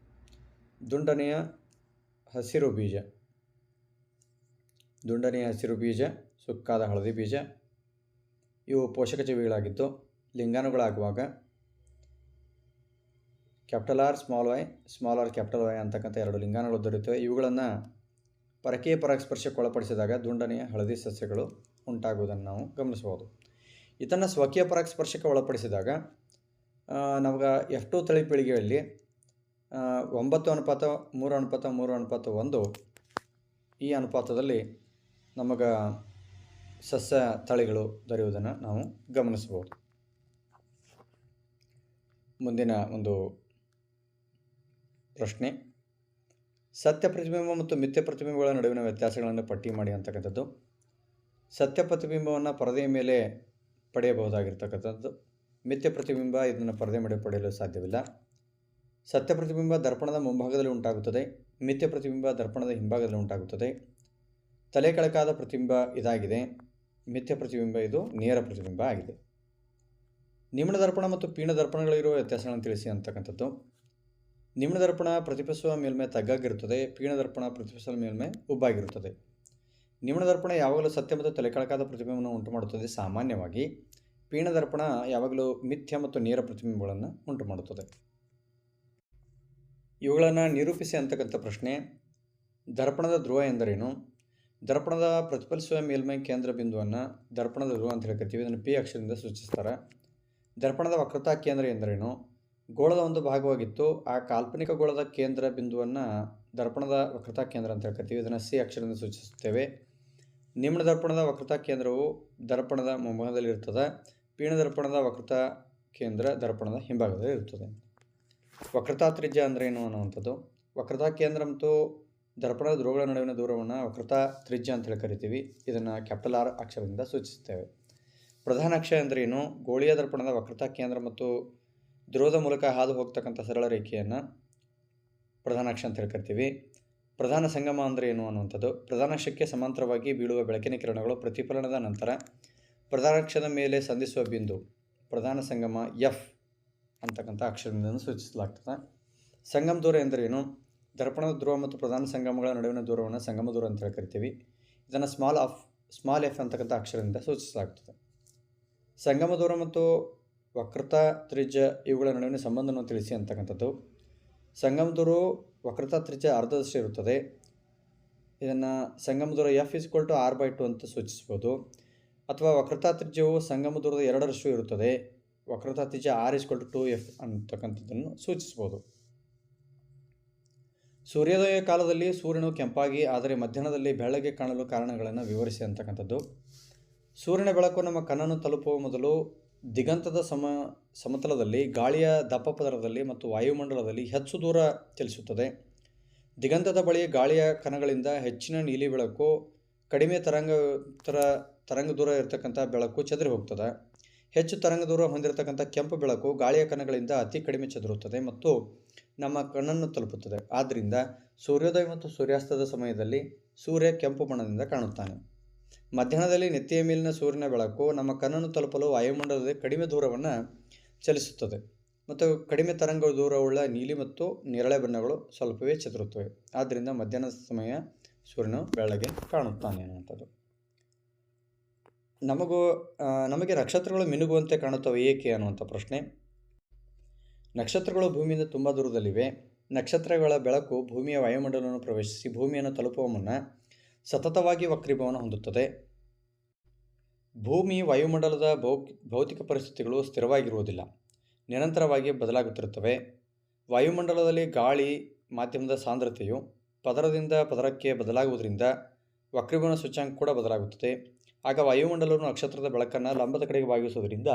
Speaker 1: ದುಂಡನೆಯ ಹಸಿರು ಬೀಜ. ದುಂಡನೆಯ ಹಸಿರು ಬೀಜ, ಸುಕ್ಕಾದ ಹಳದಿ ಬೀಜ. ಇವು ಪೋಷಕ ಜೀವಿಗಳಾಗಿದ್ದು ಲಿಂಗಾಣುಗಳಾಗುವಾಗ capital R, small Y, small R capital Y ಅಂತಕ್ಕಂಥ ಎರಡು ಲಿಂಗಾಣುಗಳು ದೊರೆಯುತ್ತವೆ. ಇವುಗಳನ್ನು ಪರಕೀಯ ಪರಾಗಸ್ಪರ್ಶಕ್ಕೆ ಒಳಪಡಿಸಿದಾಗ ದುಂಡನೆಯ ಹಳದಿ ಸಸ್ಯಗಳು ಉಂಟಾಗುವುದನ್ನು ನಾವು ಗಮನಿಸಬಹುದು. ಇದನ್ನು ಸ್ವಕೀಯ ಪರಾಗಸ್ಪರ್ಶಕ್ಕೆ ಒಳಪಡಿಸಿದಾಗ ನಮಗೆ ಎಷ್ಟೋ ತಳಿ ಪೀಳಿಗೆಯಲ್ಲಿ ಒಂಬತ್ತು ಅನುಪಾತ, ಮೂರು ಅನುಪಾತ ಮೂರು ಅನುಪಾತ ಒಂದು ಈ ಅನುಪಾತದಲ್ಲಿ ನಮಗೆ ಸಸ್ಯ ತಳಿಗಳು ದೊರೆಯುವುದನ್ನು ನಾವು ಗಮನಿಸಬಹುದು. ಮುಂದಿನ ಒಂದು ಪ್ರಶ್ನೆ. ಸತ್ಯ ಪ್ರತಿಬಿಂಬ ಮತ್ತು ಮಿಥ್ಯ ಪ್ರತಿಬಿಂಬಗಳ ನಡುವಿನ ವ್ಯತ್ಯಾಸಗಳನ್ನು ಪಟ್ಟಿ ಮಾಡಿ ಅಂತಕ್ಕಂಥದ್ದು. ಸತ್ಯ ಪ್ರತಿಬಿಂಬವನ್ನು ಪರದೆಯ ಮೇಲೆ ಪಡೆಯಬಹುದಾಗಿರ್ತಕ್ಕಂಥದ್ದು. ಮಿಥ್ಯ ಪ್ರತಿಬಿಂಬ ಇದನ್ನು ಪರದೆ ಮೇಲೆ ಪಡೆಯಲು ಸಾಧ್ಯವಿಲ್ಲ. ಸತ್ಯ ಪ್ರತಿಬಿಂಬ ದರ್ಪಣದ ಮುಂಭಾಗದಲ್ಲಿ ಉಂಟಾಗುತ್ತದೆ ಮಿಥ್ಯ ಪ್ರತಿಬಿಂಬ ದರ್ಪಣದ ಹಿಂಭಾಗದಲ್ಲಿ ಉಂಟಾಗುತ್ತದೆ. ತಲೆ ಕೆಳಕಾದ ಪ್ರತಿಬಿಂಬ ಇದಾಗಿದೆ ಮಿಥ್ಯ ಪ್ರತಿಬಿಂಬ ಇದು ನೇರ ಪ್ರತಿಬಿಂಬ ಆಗಿದೆ. ನಿಮ್ನ ದರ್ಪಣ ಮತ್ತು ಪೀಣ ದರ್ಪಣಗಳಿರುವ ವ್ಯತ್ಯಾಸಗಳನ್ನು ತಿಳಿಸಿ ಅಂತಕ್ಕಂಥದ್ದು. ನಿಮ್ನ ದರ್ಪಣ ಪ್ರತಿಫಲಿಸುವ ಮೇಲ್ಮೆ ತಗ್ಗಾಗಿರುತ್ತದೆ, ಪೀಣ ದರ್ಪಣ ಪ್ರತಿಫಲಿಸುವ ಮೇಲ್ಮೆ ಉಬ್ಬಾಗಿರುತ್ತದೆ. ನಿಮ್ನ ದರ್ಪಣ ಯಾವಾಗಲೂ ಸತ್ಯ ಮತ್ತು ತಲೆಕಳಕಾದ ಪ್ರತಿಬಿಂಬವನ್ನು ಉಂಟು ಮಾಡುತ್ತದೆ ಸಾಮಾನ್ಯವಾಗಿ. ಪೀಣ ದರ್ಪಣ ಯಾವಾಗಲೂ ಮಿಥ್ಯ ಮತ್ತು ನೇರ ಪ್ರತಿಬಿಂಬಗಳನ್ನು ಉಂಟು ಮಾಡುತ್ತದೆ ಇವುಗಳನ್ನು ನಿರೂಪಿಸಿ ಅಂತಕ್ಕಂಥ ಪ್ರಶ್ನೆ, ದರ್ಪಣದ ಧ್ರುವ ಎಂದರೇನು? ದರ್ಪಣದ ಪ್ರತಿಫಲಿಸುವ ಮೇಲ್ಮೈ ಕೇಂದ್ರ ಬಿಂದುವನ್ನು ದರ್ಪಣದ ಧ್ರುವ ಅಂತ ಹೇಳ್ಕೊತೀವಿ ಇದನ್ನು ಪಿ ಅಕ್ಷರದಿಂದ ಸೂಚಿಸ್ತಾರೆ. ದರ್ಪಣದ ವಕ್ರತಾ ಕೇಂದ್ರ ಎಂದರೇನು? ಗೋಳದ ಒಂದು ಭಾಗವಾಗಿತ್ತು, ಆ ಕಾಲ್ಪನಿಕ ಗೋಳದ ಕೇಂದ್ರ ಬಿಂದುವನ್ನು ದರ್ಪಣದ ವಕ್ರತಾ ಕೇಂದ್ರ ಅಂತ ಹೇಳ್ಕೊತೀವಿ ಇದನ್ನು ಸಿ ಅಕ್ಷರದಿಂದ ಸೂಚಿಸುತ್ತೇವೆ. ನಿಮ್ನ ದರ್ಪಣದ ವಕ್ರತಾ ಕೇಂದ್ರವು ದರ್ಪಣದ ಮುಂಭಾಗದಲ್ಲಿ ಇರ್ತದೆ ಪೀಣ ದರ್ಪಣದ ವಕ್ರತಾ ಕೇಂದ್ರ ದರ್ಪಣದ ಹಿಂಭಾಗದಲ್ಲಿ ಇರುತ್ತದೆ ವಕ್ರತಾ ತ್ರಿಜ್ಯ ಅಂದ್ರೇನು ಅನ್ನುವಂಥದ್ದು? ವಕ್ರತಾ ಕೇಂದ್ರ ಮತ್ತು ದರ್ಪಣದ ಧ್ರುವಗಳ ನಡುವಿನ ದೂರವನ್ನು ವಕ್ರತಾ ತ್ರಿಜ್ಯ ಅಂತ ಹೇಳಿ ಕರಿತೀವಿ. ಇದನ್ನು ಕ್ಯಾಪಿಟಲ್ ಆರ್ ಅಕ್ಷರದಿಂದ ಸೂಚಿಸುತ್ತೇವೆ. ಪ್ರಧಾನ ಅಕ್ಷ ಅಂದರೆ ಏನು? ಗೋಳಿಯ ದರ್ಪಣದ ವಕ್ರತಾ ಕೇಂದ್ರ ಮತ್ತು ಧ್ರುವದ ಮೂಲಕ ಹಾದು ಹೋಗ್ತಕ್ಕಂಥ ಸರಳ ರೇಖೆಯನ್ನು ಪ್ರಧಾನ ಅಕ್ಷ ಅಂತ ಹೇಳಿ ಕರಿತೀವಿ. ಪ್ರಧಾನ ಸಂಗಮ ಅಂದರೆ ಏನು ಅನ್ನುವಂಥದ್ದು? ಪ್ರಧಾನ ಅಕ್ಷಕ್ಕೆ ಸಮಾಂತರವಾಗಿ ಬೀಳುವ ಬೆಳಕಿನ ಕಿರಣಗಳು ಪ್ರತಿಫಲನದ ನಂತರ ಪ್ರಧಾನ ಅಕ್ಷದ ಮೇಲೆ ಸಂಧಿಸುವ ಬಿಂದು ಪ್ರಧಾನ ಸಂಗಮ ಎಫ್ ಅಂತಕ್ಕಂಥ ಅಕ್ಷರದಿಂದ ಸೂಚಿಸಲಾಗ್ತದೆ. ಸಂಗಮ ದೂರ ಎಂದರೇನು? ದರ್ಪಣದ ಧ್ರುವ ಮತ್ತು ಪ್ರಧಾನ ಸಂಗಮಗಳ ನಡುವಿನ ದೂರವನ್ನು ಸಂಗಮ ದೂರ ಅಂತ ಹೇಳಿ ಕರಿತೀವಿ. ಇದನ್ನು ಸ್ಮಾಲ್ ಆಫ್ ಸ್ಮಾಲ್ ಎಫ್ ಅಂತಕ್ಕಂಥ ಅಕ್ಷರದಿಂದ ಸೂಚಿಸಲಾಗ್ತದೆ. ಸಂಗಮ ದೂರ ಮತ್ತು ವಕ್ರತಾ, ತ್ರಿಜ್ಯ ಇವುಗಳ ನಡುವಿನ ಸಂಬಂಧವನ್ನು ತಿಳಿಸಿ ಅಂತಕ್ಕಂಥದ್ದು. ಸಂಗಮ ದೂರ, ವಕ್ರತಾ, ತ್ರಿಜ್ಯ ಅರ್ಧದಷ್ಟು ಇರುತ್ತದೆ ಇದನ್ನು ಸಂಗಮ ದೂರ F is equal to R by two ಅಂತ ಸೂಚಿಸ್ಬೋದು. ಅಥವಾ ವಕ್ರತಾ, ತ್ರಿಜ್ಯವು ಸಂಗಮ ದೂರದ ಎರಡರಷ್ಟು ಇರುತ್ತದೆ. ವಕ್ರತಾ ತ್ರಿಜ್ಯ R is equal to two F ಅಂತಕ್ಕಂಥದ್ದನ್ನು ಸೂಚಿಸ್ಬೋದು. ಸೂರ್ಯೋದಯ ಕಾಲದಲ್ಲಿ ಸೂರ್ಯನು ಕೆಂಪಾಗಿ, ಆದರೆ ಮಧ್ಯಾಹ್ನದಲ್ಲಿ ಬೆಳಗ್ಗೆ ಕಾಣಲು ಕಾರಣಗಳನ್ನು ವಿವರಿಸಿ ಅಂತಕ್ಕಂಥದ್ದು. ಸೂರ್ಯನ ಬೆಳಕು ನಮ್ಮ ಕಣ್ಣನ್ನು ತಲುಪುವ ಮೊದಲು ದಿಗಂತದ ಸಮ, ಸಮತಲದಲ್ಲಿ, ಗಾಳಿಯ ದಪ್ಪ ಪದರದಲ್ಲಿ ಮತ್ತು ವಾಯುಮಂಡಲದಲ್ಲಿ ಹೆಚ್ಚು ದೂರ ಚಲಿಸುತ್ತದೆ. ದಿಗಂತದ ಬಳಿ ಗಾಳಿಯ ಕಣಗಳಿಂದ ಹೆಚ್ಚಿನ ನೀಲಿ ಬೆಳಕು, ಕಡಿಮೆ ತರಂಗ, ತರ, ತರಂಗ ದೂರ ಇರತಕ್ಕಂಥ ಬೆಳಕು ಚದುರಿ ಹೋಗ್ತದೆ. ಹೆಚ್ಚು ತರಂಗ ದೂರ ಹೊಂದಿರತಕ್ಕಂಥ ಕೆಂಪು ಬೆಳಕು ಗಾಳಿಯ ಕಣಗಳಿಂದ ಅತಿ ಕಡಿಮೆ ಚದುರುತ್ತದೆ ಮತ್ತು ನಮ್ಮ ಕಣ್ಣನ್ನು ತಲುಪುತ್ತದೆ. ಆದ್ದರಿಂದ ಸೂರ್ಯೋದಯ ಮತ್ತು ಸೂರ್ಯಾಸ್ತದ ಸಮಯದಲ್ಲಿ ಸೂರ್ಯ ಕೆಂಪು ಬಣ್ಣದಿಂದ ಕಾಣುತ್ತಾನೆ. ಮಧ್ಯಾಹ್ನದಲ್ಲಿ ನೆತ್ತಿಯ ಮೇಲಿನ ಸೂರ್ಯನ ಬೆಳಕು ನಮ್ಮ ಕಣ್ಣನ್ನು ತಲುಪಲು ವಾಯುಮಂಡಲದ ಕಡಿಮೆ ದೂರವನ್ನು ಚಲಿಸುತ್ತದೆ ಮತ್ತು ಕಡಿಮೆ ತರಂಗ ದೂರವುಳ್ಳ ನೀಲಿ ಮತ್ತು ನೇರಳೆ ಬಣ್ಣಗಳು ಸ್ವಲ್ಪವೇ ಚದುರುತ್ತವೆ. ಆದ್ದರಿಂದ ಮಧ್ಯಾಹ್ನದ ಸಮಯ ಸೂರ್ಯನು ಬೆಳಗ್ಗೆ ಕಾಣುತ್ತಾನೆ ಅನ್ನುವಂಥದ್ದು. ನಮಗೂ ನಮಗೆ ನಕ್ಷತ್ರಗಳು ಮಿನುಗುವಂತೆ ಕಾಣುತ್ತವೆ ಏಕೆ ಅನ್ನುವಂಥ ಪ್ರಶ್ನೆ. ನಕ್ಷತ್ರಗಳು ಭೂಮಿಯಿಂದ ತುಂಬ ದೂರದಲ್ಲಿವೆ. ನಕ್ಷತ್ರಗಳ ಬೆಳಕು ಭೂಮಿಯ ವಾಯುಮಂಡಲವನ್ನು ಪ್ರವೇಶಿಸಿ ಭೂಮಿಯನ್ನು ತಲುಪುವ ಮುನ್ನ ಸತತವಾಗಿ ವಕ್ರೀಭವನ ಹೊಂದುತ್ತದೆ. ಭೂಮಿ ವಾಯುಮಂಡಲದ ಭೌತಿಕ ಪರಿಸ್ಥಿತಿಗಳು ಸ್ಥಿರವಾಗಿರುವುದಿಲ್ಲ. ನಿರಂತರವಾಗಿ ಬದಲಾಗುತ್ತಿರುತ್ತವೆ. ವಾಯುಮಂಡಲದಲ್ಲಿ ಗಾಳಿ, ಮಾಧ್ಯಮದ ಸಾಂದ್ರತೆಯು ಪದರದಿಂದ ಪದರಕ್ಕೆ ಬದಲಾಗುವುದರಿಂದ ವಕ್ರೀಭವನ ಸೂಚ್ಯಾಂಕ ಕೂಡ ಬದಲಾಗುತ್ತದೆ. ಆಗ ವಾಯುಮಂಡಲವು ನಕ್ಷತ್ರದ ಬೆಳಕನ್ನು ಲಂಬದ ಕಡೆಗೆ ಬಾಗಿಸುವುದರಿಂದ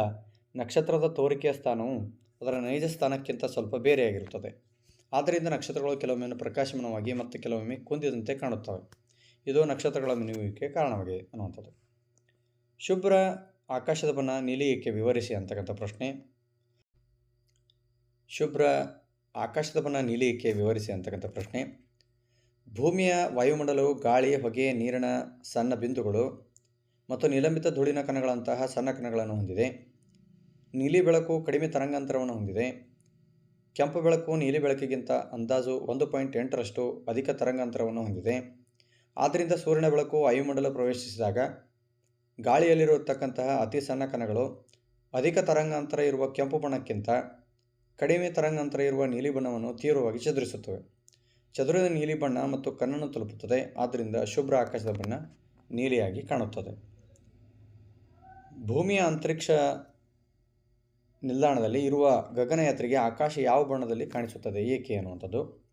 Speaker 1: ನಕ್ಷತ್ರದ ತೋರಿಕೆಯ ಸ್ಥಾನವು ಅದರ ನೈಜ ಸ್ಥಾನಕ್ಕಿಂತ ಸ್ವಲ್ಪ ಬೇರೆಯಾಗಿರುತ್ತದೆ. ಆದ್ದರಿಂದ ನಕ್ಷತ್ರಗಳು ಕೆಲವೊಮ್ಮೆ ಪ್ರಕಾಶಮಾನವಾಗಿ ಮತ್ತು ಕೆಲವೊಮ್ಮೆ ಕುಂದಿದಂತೆ ಕಾಣುತ್ತವೆ. ಇದು ನಕ್ಷತ್ರಗಳ ಮಿನುಗುವಿಕೆ ಕಾರಣವಾಗಿದೆ ಅನ್ನುವಂಥದ್ದು. ಶುಭ್ರ ಆಕಾಶದ ಬಣ್ಣ ನೀಲಿ ಏಕೆ ವಿವರಿಸಿ ಅಂತಕ್ಕಂಥ ಪ್ರಶ್ನೆ. ಶುಭ್ರ ಆಕಾಶದ ಬಣ್ಣ ನೀಲಿ ಏಕೆ ವಿವರಿಸಿ ಅಂತಕ್ಕಂಥ ಪ್ರಶ್ನೆ. ಭೂಮಿಯ ವಾಯುಮಂಡಲವು ಗಾಳಿ ಹೊಗೆ ನೀರಿನ ಸಣ್ಣ ಬಿಂದುಗಳು ಮತ್ತು ನಿಲಂಬಿತ ಧೂಳಿನ ಕಣಗಳಂತಹ ಸಣ್ಣ ಕಣಗಳನ್ನು ಹೊಂದಿದೆ. ನೀಲಿ ಬೆಳಕು ಕಡಿಮೆ ತರಂಗಾಂತರವನ್ನು ಹೊಂದಿದೆ. ಕೆಂಪು ಬೆಳಕು ನೀಲಿ ಬೆಳಕಿಗಿಂತ ಅಂದಾಜು ಒಂದು ಪಾಯಿಂಟ್ ಎಂಟರಷ್ಟು ಅಧಿಕ ತರಂಗಾಂತರವನ್ನು ಹೊಂದಿದೆ. ಆದ್ದರಿಂದ ಸೂರ್ಯನ ಬೆಳಕು ವಾಯುಮಂಡಲ ಪ್ರವೇಶಿಸಿದಾಗ ಗಾಳಿಯಲ್ಲಿರತಕ್ಕಂತಹ ಅತಿ ಸಣ್ಣ ಕಣಗಳು ಅಧಿಕ ತರಂಗಾಂತರ ಇರುವ ಕೆಂಪು ಬಣ್ಣಕ್ಕಿಂತ ಕಡಿಮೆ ತರಂಗಾಂತರ ಇರುವ ನೀಲಿ ಬಣ್ಣವನ್ನು ತೀವ್ರವಾಗಿ ಚದುರಿಸುತ್ತವೆ. ಚದುರಿದ ನೀಲಿ ಬಣ್ಣ ಮತ್ತು ಕಣ್ಣನ್ನು ತಲುಪುತ್ತದೆ. ಆದ್ದರಿಂದ ಶುಭ್ರ ಆಕಾಶದ ಬಣ್ಣ ನೀಲಿಯಾಗಿ ಕಾಣುತ್ತದೆ. ಭೂಮಿಯ ಅಂತರಿಕ್ಷ ನಿಲ್ದಾಣದಲ್ಲಿ ಇರುವ ಗಗನಯಾತ್ರಿಗೆ ಆಕಾಶ ಯಾವ ಬಣ್ಣದಲ್ಲಿ ಕಾಣಿಸುತ್ತದೆ, ಏಕೆ ಅನ್ನುವಂಥದ್ದು.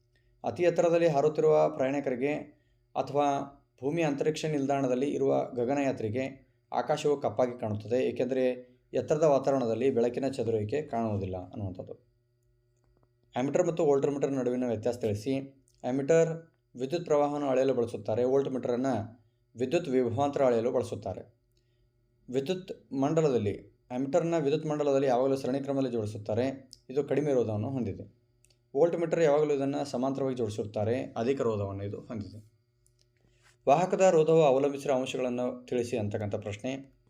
Speaker 1: ಅತಿ ಎತ್ತರದಲ್ಲಿ ಹಾರುತ್ತಿರುವ ಪ್ರಯಾಣಿಕರಿಗೆ ಅಥವಾ ಭೂಮಿಯ ಅಂತರಿಕ್ಷ ನಿಲ್ದಾಣದಲ್ಲಿ ಇರುವ ಗಗನಯಾತ್ರಿಗೆ ಆಕಾಶವು ಕಪ್ಪಾಗಿ ಕಾಣುತ್ತದೆ, ಏಕೆಂದರೆ ಎತ್ತರದ ವಾತಾವರಣದಲ್ಲಿ ಬೆಳಕಿನ ಚದುರುವಿಕೆ ಕಾಣುವುದಿಲ್ಲ ಅನ್ನುವಂಥದ್ದು. ಆ್ಯಮಿಟರ್ ಮತ್ತು ವೋಲ್ಟರ್ ಮೀಟರ್ ನಡುವಿನ ವ್ಯತ್ಯಾಸ ತಿಳಿಸಿ. ಆ್ಯಮಿಟರ್ ವಿದ್ಯುತ್ ಪ್ರವಾಹವನ್ನು ಅಳೆಯಲು ಬಳಸುತ್ತಾರೆ, ವೋಲ್ಟ್ ಮೀಟರನ್ನು ವಿದ್ಯುತ್ ವಿಭವಾಂತರ ಅಳೆಯಲು ಬಳಸುತ್ತಾರೆ. ವಿದ್ಯುತ್ ಮಂಡಲದಲ್ಲಿ ಆ್ಯಮಿಟರ್ನ ವಿದ್ಯುತ್ ಮಂಡಲದಲ್ಲಿ ಯಾವಾಗಲೂ ಸರಣಿ ಕ್ರಮದಲ್ಲಿ ಜೋಡಿಸುತ್ತಾರೆ, ಇದು ಕಡಿಮೆ ರೋಧವನ್ನು ಹೊಂದಿದೆ. ವೋಲ್ಟ್ ಮೀಟರ್ ಯಾವಾಗಲೂ ಇದನ್ನು ಸಮಾಂತರವಾಗಿ ಜೋಡಿಸುತ್ತಾರೆ, ಅಧಿಕ ರೋಧವನ್ನು ಇದು ಹೊಂದಿದೆ. ವಾಹಕದ ರೋಧವು ಅವಲಂಬಿಸಿರುವ ಅಂಶಗಳನ್ನು ತಿಳಿಸಿ ಅಂತಕ್ಕಂಥ ಪ್ರಶ್ನೆ.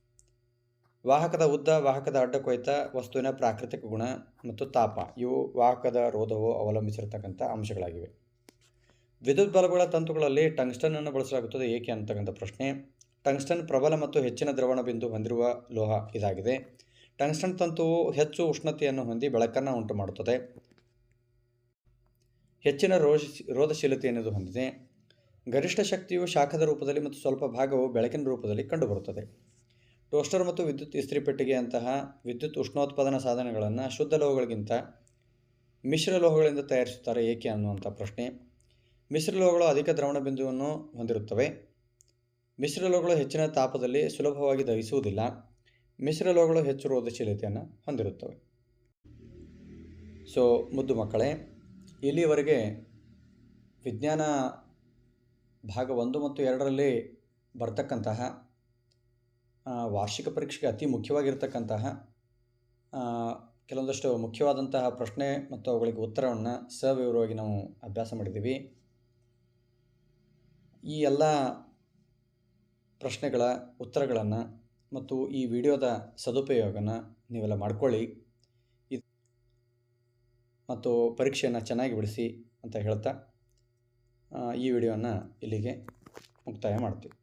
Speaker 1: ವಾಹಕದ ಉದ್ದ, ವಾಹಕದ ಅಡ್ಡ ಕೊಯ್ತ, ವಸ್ತುವಿನ ಪ್ರಾಕೃತಿಕ ಗುಣ ಮತ್ತು ತಾಪ, ಇವು ವಾಹಕದ ರೋಧವು ಅವಲಂಬಿಸಿರತಕ್ಕಂಥ ಅಂಶಗಳಾಗಿವೆ. ವಿದ್ಯುತ್ ಬಲ್ಬ್ಗಳ ತಂತುಗಳಲ್ಲಿ ಟಂಗ್ಸ್ಟನ್ ಅನ್ನು ಬಳಸಲಾಗುತ್ತದೆ. ಏಕೆ ಅಂತಕ್ಕಂಥ ಪ್ರಶ್ನೆ. ಟಂಗ್ಸ್ಟನ್ ಪ್ರಬಲ ಮತ್ತು ಹೆಚ್ಚಿನ ದ್ರವಣ ಬಿಂದು ಹೊಂದಿರುವ ಲೋಹ ಇದಾಗಿದೆ. ಟಂಗ್ಸ್ಟನ್ ತಂತುವು ಹೆಚ್ಚು ಉಷ್ಣತೆಯನ್ನು ಹೊಂದಿ ಬೆಳಕನ್ನು ಉಂಟು ಮಾಡುತ್ತದೆ ಹೆಚ್ಚಿನ ರೋಧ ರೋಧಶೀಲತೆಯನ್ನು ಹೊಂದಿದೆ. ಗರಿಷ್ಠ ಶಕ್ತಿಯು ಶಾಖದ ರೂಪದಲ್ಲಿ ಮತ್ತು ಸ್ವಲ್ಪ ಭಾಗವು ಬೆಳಕಿನ ರೂಪದಲ್ಲಿ ಕಂಡುಬರುತ್ತದೆ. ಟೋಸ್ಟರ್ ಮತ್ತು ವಿದ್ಯುತ್ ಇಸ್ತ್ರಿ ಪೆಟ್ಟಿಗೆಯಂತಹ ವಿದ್ಯುತ್ ಉಷ್ಣೋತ್ಪಾದನಾ ಸಾಧನಗಳನ್ನು ಶುದ್ಧ ಲೋಹಗಳಿಗಿಂತ ಮಿಶ್ರ ಲೋಹಗಳಿಂದ ತಯಾರಿಸುತ್ತಾರೆ. ಏಕೆ ಅನ್ನುವಂಥ ಪ್ರಶ್ನೆ. ಮಿಶ್ರ ಲೋಹಗಳು ಅಧಿಕ ದ್ರವಣ ಬಿಂದುವನ್ನು ಹೊಂದಿರುತ್ತವೆ. ಮಿಶ್ರಲೋಹಗಳು ಹೆಚ್ಚಿನ ತಾಪದಲ್ಲಿ ಸುಲಭವಾಗಿ ದಹಿಸುವುದಿಲ್ಲ. ಮಿಶ್ರಲೋಹಗಳು ಹೆಚ್ಚು ರೋಧಶೀಲತೆಯನ್ನು ಹೊಂದಿರುತ್ತವೆ. ಸೊ ಮುದ್ದು ಮಕ್ಕಳೇ, ಇಲ್ಲಿವರೆಗೆ ವಿಜ್ಞಾನ ಭಾಗ ಒಂದು ಮತ್ತು ಎರಡರಲ್ಲಿ ಬರ್ತಕ್ಕಂತಹ ವಾರ್ಷಿಕ ಪರೀಕ್ಷೆಗೆ ಅತಿ ಮುಖ್ಯವಾಗಿರ್ತಕ್ಕಂತಹ ಕೆಲವೊಂದಷ್ಟು ಮುಖ್ಯವಾದಂತಹ ಪ್ರಶ್ನೆ ಮತ್ತು ಅವುಗಳಿಗೆ ಉತ್ತರವನ್ನು ಸವಿವರವಾಗಿ ನಾವು ಅಭ್ಯಾಸ ಮಾಡಿದ್ದೀವಿ. ಈ ಎಲ್ಲ ಪ್ರಶ್ನೆಗಳ ಉತ್ತರಗಳನ್ನು ಮತ್ತು ಈ ವಿಡಿಯೋದ ಸದುಪಯೋಗನ ನೀವೆಲ್ಲ ಮಾಡ್ಕೊಳ್ಳಿ. ಇದು ಮತ್ತು ಪರೀಕ್ಷೆಯನ್ನು ಚೆನ್ನಾಗಿ ಬಿಡಿಸಿ ಅಂತ ಹೇಳ್ತಾ ಈ ವಿಡಿಯೋನ ಇಲ್ಲಿಗೆ ಮುಕ್ತಾಯ ಮಾಡ್ತೀವಿ.